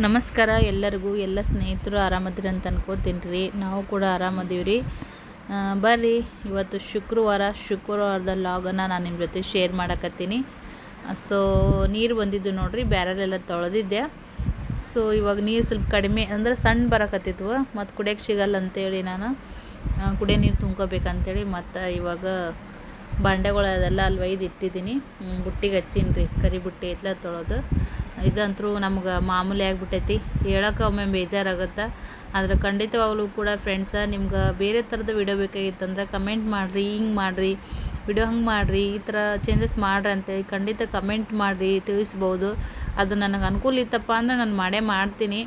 ನಮಸ್ಕಾರ ಎಲ್ಲರಿಗೂ, ಎಲ್ಲ ಸ್ನೇಹಿತರು ಆರಾಮದಿರಿ ಅಂತ ಅನ್ಕೋತೀನಿ ರೀ ನಾವು ಕೂಡ ಆರಾಮದೀವಿ ರೀ ಬರ್ರಿ, ಇವತ್ತು ಶುಕ್ರವಾರ, ಶುಕ್ರವಾರದ ಲಾಗನ್ನು ನಾನು ನಿಮ್ಮ ಜೊತೆ ಶೇರ್ ಮಾಡಕತ್ತೀನಿ. ಸೊ ನೀರು ಬಂದಿದ್ದು ನೋಡಿರಿ ಬ್ಯಾರಲೆಲ್ಲ ತೊಳೆದಿದ್ದೆ. ಸೊ ಇವಾಗ ನೀರು ಸ್ವಲ್ಪ ಕಡಿಮೆ, ಅಂದರೆ ಸಣ್ಣ ಬರಕತ್ತಿತ್ತು, ಮತ್ತು ಕುಡಿಯೋಕ್ಕೆ ಸಿಗಲ್ಲ ಅಂತೇಳಿ ನಾನು. ಕುಡಿಯೋ ನೀರು ತುಂಬ್ಕೋಬೇಕಂತೇಳಿ ಮತ್ತು ಇವಾಗ ಬಂಡೆಗಳು ಅದೆಲ್ಲ ಅಲ್ಲಿ ಒಯ್ದು ಇಟ್ಟಿದ್ದೀನಿ ಬುಟ್ಟಿಗೆ ಹಚ್ಚೀನಿ ರೀ ಕರಿ ಬುಟ್ಟಿ ಐತ್ಲ ತೊಳೆದು. ಇದಂತರೂ ನಮ್ಗೆ ಮಾಮೂಲಿ ಆಗ್ಬಿಟ್ಟೈತಿ. ಹೇಳೋಕೆ ಒಮ್ಮೆ ಬೇಜಾರಾಗುತ್ತೆ. ಆದರೆ ಖಂಡಿತವಾಗ್ಲೂ ಕೂಡ ಫ್ರೆಂಡ್ಸ ನಿಮ್ಗೆ ಬೇರೆ ಥರದ ವಿಡಿಯೋ ಬೇಕಾಗಿತ್ತಂದ್ರೆ ಕಮೆಂಟ್ ಮಾಡಿರಿ, ಹಿಂಗೆ ಮಾಡಿರಿ ವಿಡಿಯೋ ಹಂಗೆ ಮಾಡಿರಿ, ಈ ಥರ ಚೇಂಜಸ್ ಮಾಡ್ರಿ ಅಂತೇಳಿ ಖಂಡಿತ ಕಮೆಂಟ್ ಮಾಡಿರಿ, ತಿಳಿಸ್ಬೋದು. ಅದು ನನಗೆ ಅನುಕೂಲ ಇತ್ತಪ್ಪ ಅಂದ್ರೆ ನಾನು ಮಾಡೇ ಮಾಡ್ತೀನಿ.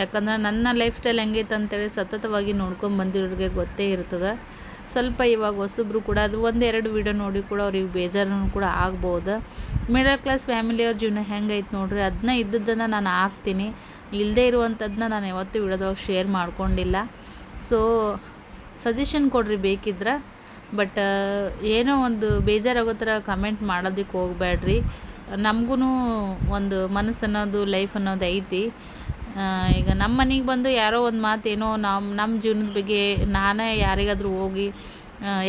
ಯಾಕಂದ್ರೆ ನನ್ನ ಲೈಫ್ ಸ್ಟೈಲ್ ಹೆಂಗೈತೆ ಅಂತೇಳಿ ಸತತವಾಗಿ ನೋಡ್ಕೊಂಡು ಬಂದಿರೋರಿಗೆ ಗೊತ್ತೇ ಇರ್ತದೆ. ಸ್ವಲ್ಪ ಇವಾಗ ಹೊಸಬ್ರು ಕೂಡ ಅದು ಒಂದೆರಡು ವಿಡಿಯೋ ನೋಡಿ ಕೂಡ ಅವ್ರಿಗೆ ಬೇಜಾರನ್ನು ಕೂಡ ಆಗ್ಬೋದು. ಮಿಡಲ್ ಕ್ಲಾಸ್ ಫ್ಯಾಮಿಲಿಯವ್ರ ಜೀವನ ಹೆಂಗೈತೆ ನೋಡ್ರಿ? ಅದನ್ನ ಇದ್ದದ್ದನ್ನು ನಾನು ಹಾಕ್ತೀನಿ. ಇಲ್ಲದೇ ಇರುವಂಥದ್ದನ್ನ ನಾನು ಯಾವತ್ತೂ ವಿಡಿಯೋದೊಳಗೆ ಶೇರ್ ಮಾಡ್ಕೊಂಡಿಲ್ಲ. ಸೊ ಸಜೆಷನ್ ಕೊಡ್ರಿ ಬೇಕಿದ್ರೆ. ಬಟ್ ಏನೋ ಒಂದು ಬೇಜಾರಾಗೋ ಥರ ಕಮೆಂಟ್ ಮಾಡೋದಕ್ಕೆ ಹೋಗ್ಬೇಡ್ರಿ ನಮಗೂ ಒಂದು ಮನಸ್ಸು ಅನ್ನೋದು ಲೈಫ್ ಅನ್ನೋದು ಐತಿ. ಈಗ ನಮ್ಮ ಮನೆಗೆ ಬಂದು ಯಾರೋ ಒಂದು ಮಾತು ಏನೋ ನಮ್ಮ ನಮ್ಮ ಜೀವನದ ಬಗ್ಗೆ ನಾನೇ ಯಾರಿಗಾದರೂ ಹೋಗಿ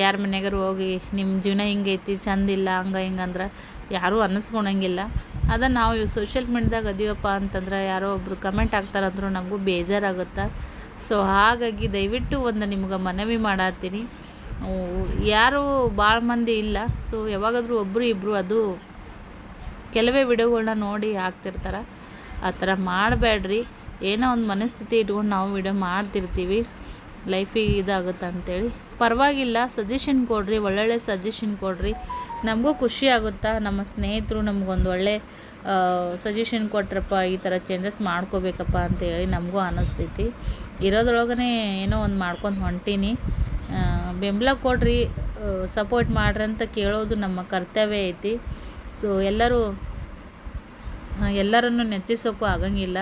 ಯಾರ ಮನೆಗಾರು ಹೋಗಿ ನಿಮ್ಮ ಜೀವನ ಹಿಂಗೈತಿ ಚಂದಿಲ್ಲ ಹಂಗೆ ಹಿಂಗೆ ಅಂದ್ರೆ ಯಾರೂ ಅನ್ನಿಸ್ಕೊಳಂಗಿಲ್ಲ ಅದನ್ನು ನಾವು ಇವು ಸೋಷಿಯಲ್ ಮೀಡ್ಯಾದಾಗ ಅದೀವಪ್ಪ ಅಂತಂದ್ರೆ ಯಾರೋ ಒಬ್ಬರು ಕಮೆಂಟ್ ಹಾಕ್ತಾರಂದ್ರೂ ನಮಗೂ ಬೇಜಾರಾಗುತ್ತೆ. ಸೊ ಹಾಗಾಗಿ ದಯವಿಟ್ಟು ಒಂದು ನಿಮ್ಗೆ ಮನವಿ ಮಾಡತ್ತೀನಿ. ಯಾರು ಭಾಳ ಮಂದಿ ಇಲ್ಲ. ಸೊ ಯಾವಾಗಾದರೂ ಒಬ್ಬರು ಇಬ್ಬರು ಅದು ಕೆಲವೇ ವಿಡಿಯೋಗಳ್ನ ನೋಡಿ ಹಾಕ್ತಿರ್ತಾರೆ. ಆ ಥರ ಮಾಡಬೇಡ್ರಿ. ಏನೋ ಒಂದು ಮನಸ್ಥಿತಿ ಇಟ್ಕೊಂಡು ನಾವು ವಿಡಿಯೋ ಮಾಡ್ತಿರ್ತೀವಿ. ಲೈಫಿಗೆ ಇದಾಗುತ್ತೆ ಅಂತೇಳಿ. ಪರವಾಗಿಲ್ಲ ಸಜೆಷನ್ ಕೊಡ್ರಿ, ಒಳ್ಳೊಳ್ಳೆ ಸಜೆಷನ್ ಕೊಡ್ರಿ. ನಮಗೂ ಖುಷಿ ಆಗುತ್ತಾ? ನಮ್ಮ ಸ್ನೇಹಿತರು ನಮಗೊಂದು ಒಳ್ಳೆ ಸಜೆಷನ್ ಕೊಟ್ರಪ್ಪ, ಈ ಥರ ಚೇಂಜಸ್ ಮಾಡ್ಕೋಬೇಕಪ್ಪ ಅಂತೇಳಿ ನಮಗೂ ಅನ್ನಿಸ್ತೈತಿ ಇರೋದ್ರೊಳಗೇ ಏನೋ ಒಂದು ಮಾಡ್ಕೊಂಡು ಹೊಂಟೀನಿ. ಬೆಂಬಲ ಕೊಡ್ರಿ ಸಪೋರ್ಟ್ ಮಾಡ್ರಿ ಅಂತ ಕೇಳೋದು ನಮ್ಮ ಕರ್ತವ್ಯ ಐತಿ. ಸೊ ಎಲ್ಲರೂ ಎಲ್ಲರನ್ನು ನೆಚ್ಚಿಸೋಕ್ಕೂ ಆಗಂಗಿಲ್ಲ.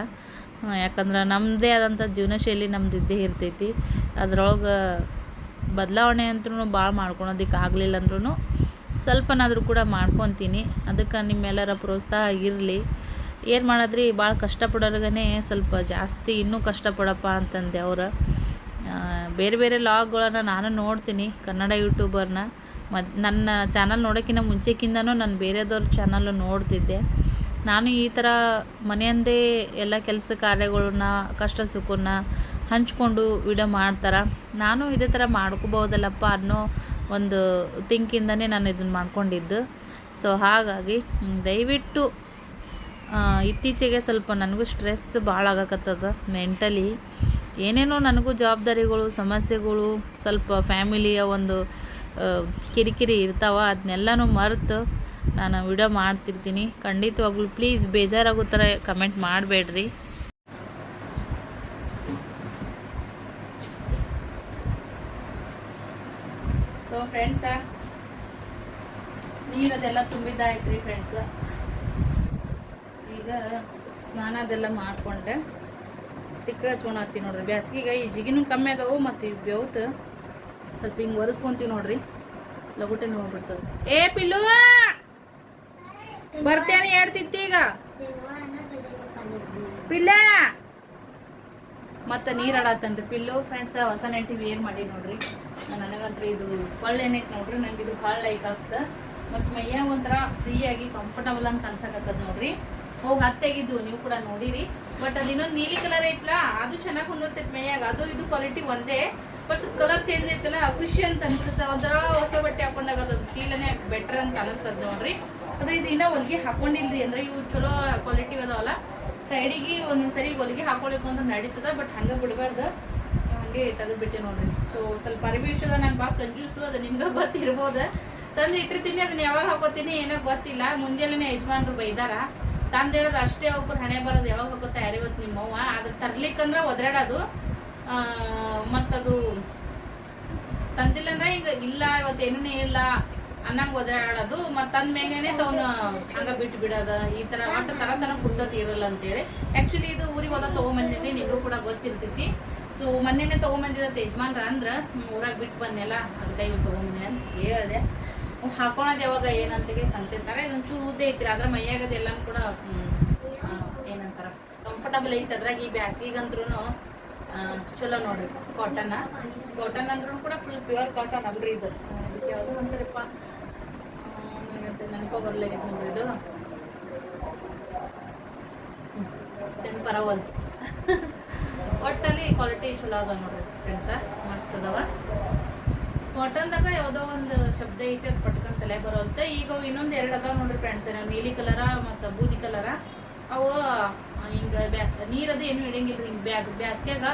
ಯಾಕಂದ್ರೆ ನಮ್ಮದೇ ಆದಂಥ ಜೀವನ ಶೈಲಿ ನಮ್ದು ಇದ್ದೇ ಇರ್ತೈತಿ. ಅದ್ರೊಳಗೆ ಬದಲಾವಣೆ ಅಂತೂ ಭಾಳ ಮಾಡ್ಕೊಳೋದಕ್ಕೆ ಆಗಲಿಲ್ಲ ಅಂದ್ರೂ ಸ್ವಲ್ಪನಾದರೂ ಕೂಡ ಮಾಡ್ಕೊತೀನಿ. ಅದಕ್ಕೆ ನಿಮ್ಮೆಲ್ಲರ ಪ್ರೋತ್ಸಾಹ ಇರಲಿ. ಏನು ಮಾಡಿದ್ರಿ? ಭಾಳ ಕಷ್ಟಪಡೋರ್ಗೇ ಸ್ವಲ್ಪ ಜಾಸ್ತಿ ಇನ್ನೂ ಕಷ್ಟಪಡಪ್ಪ ಅಂತಂದೆ ಅವರು. ಬೇರೆ ಬೇರೆ ಲಾಗ್ಗಳನ್ನು ನಾನು ನೋಡ್ತೀನಿ, ಕನ್ನಡ ಯೂಟ್ಯೂಬರ್ನ. ಮತ್ತು ನನ್ನ ಚಾನಲ್ ನೋಡೋಕ್ಕಿಂತ ಮುಂಚೆಕ್ಕಿಂತನೂ ನಾನು ಬೇರೆದವ್ರ ಚಾನಲ್ ನೋಡ್ತಿದ್ದೆ. ನಾನು ಈ ಥರ ಮನೆಯಂದೇ ಎಲ್ಲ ಕೆಲಸ ಕಾರ್ಯಗಳನ್ನ, ಕಷ್ಟ ಸುಖನ ಹಂಚ್ಕೊಂಡು ವಿಡಿಯೋ ಮಾಡ್ತಾರೆ. ನಾನು ಇದೇ ಥರ ಮಾಡ್ಕೋಬೋದಲ್ಲಪ್ಪ ಅನ್ನೋ ಒಂದು ಥಿಂಕಿಂದನೇ ನಾನು ಇದನ್ನು ಮಾಡ್ಕೊಂಡಿದ್ದು. ಸೊ ಹಾಗಾಗಿ ದಯವಿಟ್ಟು ಇತ್ತೀಚೆಗೆ ಸ್ವಲ್ಪ ನನಗೂ ಸ್ಟ್ರೆಸ್ ಭಾಳ ಆಗಕತ್ತದ ಮೆಂಟಲಿ ಏನೇನೋ ನನಗೂ ಜವಾಬ್ದಾರಿಗಳು, ಸಮಸ್ಯೆಗಳು, ಸ್ವಲ್ಪ ಫ್ಯಾಮಿಲಿಯ ಒಂದು ಕಿರಿಕಿರಿ ಇರ್ತಾವ ಅದನ್ನೆಲ್ಲನೂ ಮರೆತು ನಾನು ವಿಡಿಯೋ ಮಾಡ್ತಿರ್ತೀನಿ. ಖಂಡಿತವಾಗ್ಲೂ ಪ್ಲೀಸ್ ಬೇಜಾರಾಗೋ ಥರ ಕಮೆಂಟ್ ಮಾಡಬೇಡ್ರಿ. ಸೊ ಫ್ರೆಂಡ್ಸ ನೀರದೆಲ್ಲ ತುಂಬಿದ್ದಾಯ್ತು ರೀ ಫ್ರೆಂಡ್ಸ ಈಗ ಸ್ನಾನ ಮಾಡಿಕೊಂಡೆ. ಟಿಕ್ಕ ಹಚ್ಕೊಳತ್ತೀವಿ ನೋಡ್ರಿ. ಬ್ಯಾಸ್ಗಿಗೆ ಈ ಜಿಗಿನೂ ಕಮ್ಮಿ ಅದಾವು ಮತ್ತು ಈ ಬೆವ್ತು ಸ್ವಲ್ಪ ಹಿಂಗೆ ಒರೆಸ್ಕೊಂತೀವಿ ನೋಡ್ರಿ. ಲಗುಟೆ ನೋಡ್ಬಿಡ್ತದೆ ಏ ಪಿಲ್ಲು ಬರ್ತೇನೆ ಹೇಳ್ತಿತ್ತು ಈಗ. ಪಿಲ್ಲ. ಮತ್ತೆ ನೀರು ಆಡತ್ತನ್ರಿ ಪಿಲ್ಲು ಫ್ರೆಂಡ್ಸ್ ಹೊಸ ನೆಂಟಿ ವೇರ್ ಮಾಡಿ ನೋಡ್ರಿ. ನನಗಂತ್ರ ಇದು ಕೊಳ್ಳ್ ಏನೈತೆ ನೋಡ್ರಿ. ನಂಗೆ ಇದು ಭಾಳ ಲೈಕ್ ಆಗ್ತದೆ. ಮತ್ತು ಮೈಯಾಗ ಒಂಥರ ಫ್ರೀ ಆಗಿ ಕಂಫರ್ಟಬಲ್ ಅಂತ ಅನ್ಸಕತ್ತದ ನೋಡ್ರಿ. ಹೋಗಿ ಹತ್ತೆಗಿದ್ದು ನೀವು ಕೂಡ ನೋಡಿರಿ. ಬಟ್ ಅದು ಇನ್ನೊಂದು ನೀಲಿ ಕಲರ್ ಐತ್ಲಾ. ಅದು ಚೆನ್ನಾಗಿ ಹೊಂದಿರ್ತೈತೆ ಮೈಯಾಗ. ಅದು ಇದು ಕ್ವಾಲಿಟಿ ಒಂದೇ. ಬಟ್ ಕಲರ್ ಚೇಂಜ್ ಐತಲ್ಲ, ಖುಷಿ ಅಂತ ಅನ್ಸುತ್ತೆ. ಒಂಥರ ಹೊಸ ಬಟ್ಟೆ ಹಾಕೊಂಡಾಗ ಅದು ಫೀಲನೇ ಬೆಟರ್ ಅಂತ ಅನಿಸ್ತದ ನೋಡ್ರಿ. ಅದ್ರ ಇದು ಇನ್ನೂ ಹೊಲಿಗೆ ಹಾಕೊಂಡಿಲ್ರಿ ಅಂದ್ರೆ ಇವು ಚಲೋ ಕ್ವಾಲಿಟಿ ಅದಾವಲ್ಲ. ಸೈಡಿಗೆ ಒಂದೊಂದ್ಸರಿ ಹೊಲಿಗೆ ಹಾಕೊಳಕ್ ಅಂತ ನಡೀತದ ಬಟ್ ಹಂಗೆ ಬಿಡಬಾರ್ದು. ಹಂಗೆ ತೆಗೆದ್ಬಿಟ್ಟೆ ನೋಡ್ರಿ. ಸೊ ಸ್ವಲ್ಪ ಅರಿವಿ ವಿಷಯದ ನಂಗೆ ಭಾಳ ಕಂಜೂಸು ಅದು, ನಿಮ್ಗೆ ಗೊತ್ತಿರ್ಬೋದು. ತಂದು ಇಟ್ಟಿರ್ತೀನಿ, ಅದನ್ನ ಯಾವಾಗ ಹಾಕೋತೀನಿ ಏನೋ ಗೊತ್ತಿಲ್ಲ. ಮುಂಜಾನೆ ಯಜಮಾನ್ರು ಬೈದಾರ. ತಂದು ಹೇಳೋದು ಅಷ್ಟೇ ಒಬ್ಬರು ಹಣೆ ಬರೋದು ಯಾವಾಗ ಹೋಗುತ್ತೆ ಯಾರಿಗೆ ಗೊತ್ತು ನಿಮ್ಮವ್ವ ಅದ್ರ ತರ್ಲಿಕ್ಕಂದ್ರೆ ಒದರಾಡೋದು. ಮತ್ತದು ತಂದಿಲ್ಲ ಅಂದ್ರೆ ಈಗ ಇಲ್ಲ ಇವತ್ತೇನೇ ಇಲ್ಲ. ಅನ್ನಂಗ್ ಒದಾಡೋದು ಮತ್ತೆ ತಂದ ಮೇಗೇನೆ ತವನು ಹಂಗ ಬಿಟ್ಟು ಬಿಡೋದ. ಈ ತರ ಒಟ್ಟು ತರ ತನ ಪುರ್ಸತಿ ಇರಲ್ಲ ಅಂತೇಳಿ. ಆಕ್ಚುಲಿ ಇದು ಊರಿಗೆ ಹೋದ ತಗೊಂಬಂದಿನಿ ನಿಮಗೂ ಕೂಡ ಗೊತ್ತಿರ್ತೈತಿ. ಸೊ ಮೊನ್ನೆನೆ ತಗೊಂಬಂದಿದ್ದ ಯಜಮಾನ್ರ ಅಂದ್ರ ಊರಾಗ ಬಿಟ್ಟು ಬಂದೆಲ್ಲ ಅದಕ್ಕೆ ಇವ್ ತಗೊಂಬಂದೆ ಅಂತ ಹೇಳ್ದೆ. ಹಾಕೊಳೋದು ಯಾವಾಗ ಏನಂತಗೆ ಸಂತಿರ್ತಾರೆ. ಇದೊಂದ್ ಚೂರು ಉದ್ದೆ ಐತ್ರಿ ಅದ್ರ ಮೈಯಾಗದ ಎಲ್ಲಾನು ಕೂಡ ಏನಂತಾರ ಕಂಫರ್ಟಬಲ್ ಐತೆ ಅದ್ರಾಗ ಈ ಬ್ಯಾಸಿಗಂತ್ರೂ ಚಲೋ ನೋಡ್ರಿ ಕಾಟನ್ ಕಾಟನ್ ಅಂದ್ರೂ ಕೂಡ ಫುಲ್ ಪ್ಯೂರ್ ಕಾಟನ್ ಅಲ್ರಿ ಇದು. ಯಾವುದು ಅಂತಾರಪ್ಪ. ನೆನಪ ನೆನಪು ನೋಡ್ರಿ ಇದು ನೆನಪರವಲ್ತು ಒಟ್ಟಲ್ಲಿ ಕ್ವಾಲಿಟಿ ಚಲೋ ಅದ ನೋಡ್ರಿ ಫ್ರೆಂಡ್ಸ ಮಸ್ತ್ ಅದಾವ. ಕಾಟನ್ದಾಗ ಯಾವುದೋ ಒಂದು ಶಬ್ದ ಐತಿ, ಅದು ಪಟ್ಕೊಂಡು ಸಲಹೆ ಬರೋತ್ತೆ ಈಗ ಇನ್ನೊಂದು ಎರಡು ಅದಾವ ನೋಡ್ರಿ ಫ್ರೆಂಡ್ಸ್ ನೀಲಿ ಕಲರ ಮತ್ತು ಬೂದಿ ಕಲರ ಅವು ಹಿಂಗೆ ಬ್ಯಾ ನೀರದು ಏನು ಹಿಡಿಯಂಗಿಲ್ಲ ಹಿಂಗೆ ಬ್ಯಾಗ್, ಬ್ಯಾಸ್ಗ್ಯಾಗ.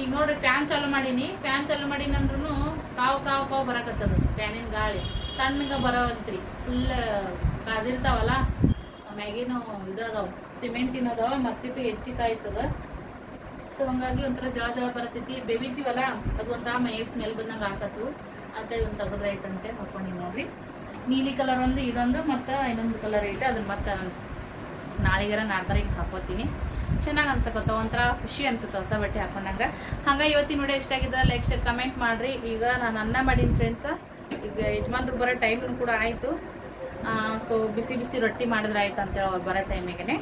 ಈಗ ನೋಡ್ರಿ ಫ್ಯಾನ್ ಚಾಲು ಮಾಡೀನಿ. ಫ್ಯಾನ್ ಚಾಲೂ ಮಾಡೀನಿ ಅಂದ್ರೂ ಕಾವು ಕಾವು ಕಾವು ಬರಾಕತ್ತದ ಫ್ಯಾನಿನ ಗಾಳಿ. ತಣ್ಣಗೆ ಬರವಲ್ತ್ರಿ. ಫುಲ್ ಕಾದಿರ್ತಾವಲ್ಲ, ಮ್ಯಾಗಿನೂ ಇದು ಅದಾವ ಸಿಮೆಂಟಿನ ಅದಾವ, ಮತ್ತಿಟ್ಟು ಹೆಚ್ಚಿಗೆ ಕಾಯ್ತದ. ಸೊ ಹಂಗಾಗಿ ಒಂಥರ ಜಳ ಜಳ ಬರತೈತಿ. ಬೆವಿತೀವಲ್ಲ, ಅದು ಒಂಥರ ಮೈ ಸ್ಮೆಲ್ ಬಂದಂಗೆ ಹಾಕತ್ತು ಅಂತ ಒಂದು ತೆಗೆದು ಐಟಂತೆ ಹಾಕೊಂಡಿನಿ ನೋಡ್ರಿ. ನೀಲಿ ಕಲರ್ ಒಂದು, ಇದೊಂದು, ಮತ್ತು ಇನ್ನೊಂದು ಕಲರ್ ಐತೆ. ಅದನ್ನ ಮತ್ತೆ ನಾಳೆಗಾರ ನಾಡ್ದಾರ ಹಿಂಗೆ ಹಾಕೋತೀನಿ. ಚೆನ್ನಾಗಿ ಅನ್ಸಕತ್ತ, ಒಂಥರ ಖುಷಿ ಅನ್ಸುತ್ತೆ ಹೊಸ ಬಟ್ಟೆ ಹಾಕೊಂಡಾಗ. ಹಂಗೆ ಇವತ್ತಿನ ವಿಡಿಯೋ ಇಷ್ಟ ಆಗಿದ್ರೆ ಲೈಕ್ ಶೇರ್ ಕಮೆಂಟ್ ಮಾಡಿರಿ. ಈಗ ನಾನು ಅನ್ನ ಮಾಡೀನಿ ಫ್ರೆಂಡ್ಸ ಈಗ ಯಜಮಾನ್ರು ಬರೋ ಟೈಮ್ ಕೂಡ ಆಯಿತು. ಸೊ ಬಿಸಿ ಬಿಸಿ ರೊಟ್ಟಿ ಮಾಡಿದ್ರೆ ಆಯ್ತು ಅಂತೇಳಿ ಅವ್ರು ಬರೋ ಟೈಮಿಗೆ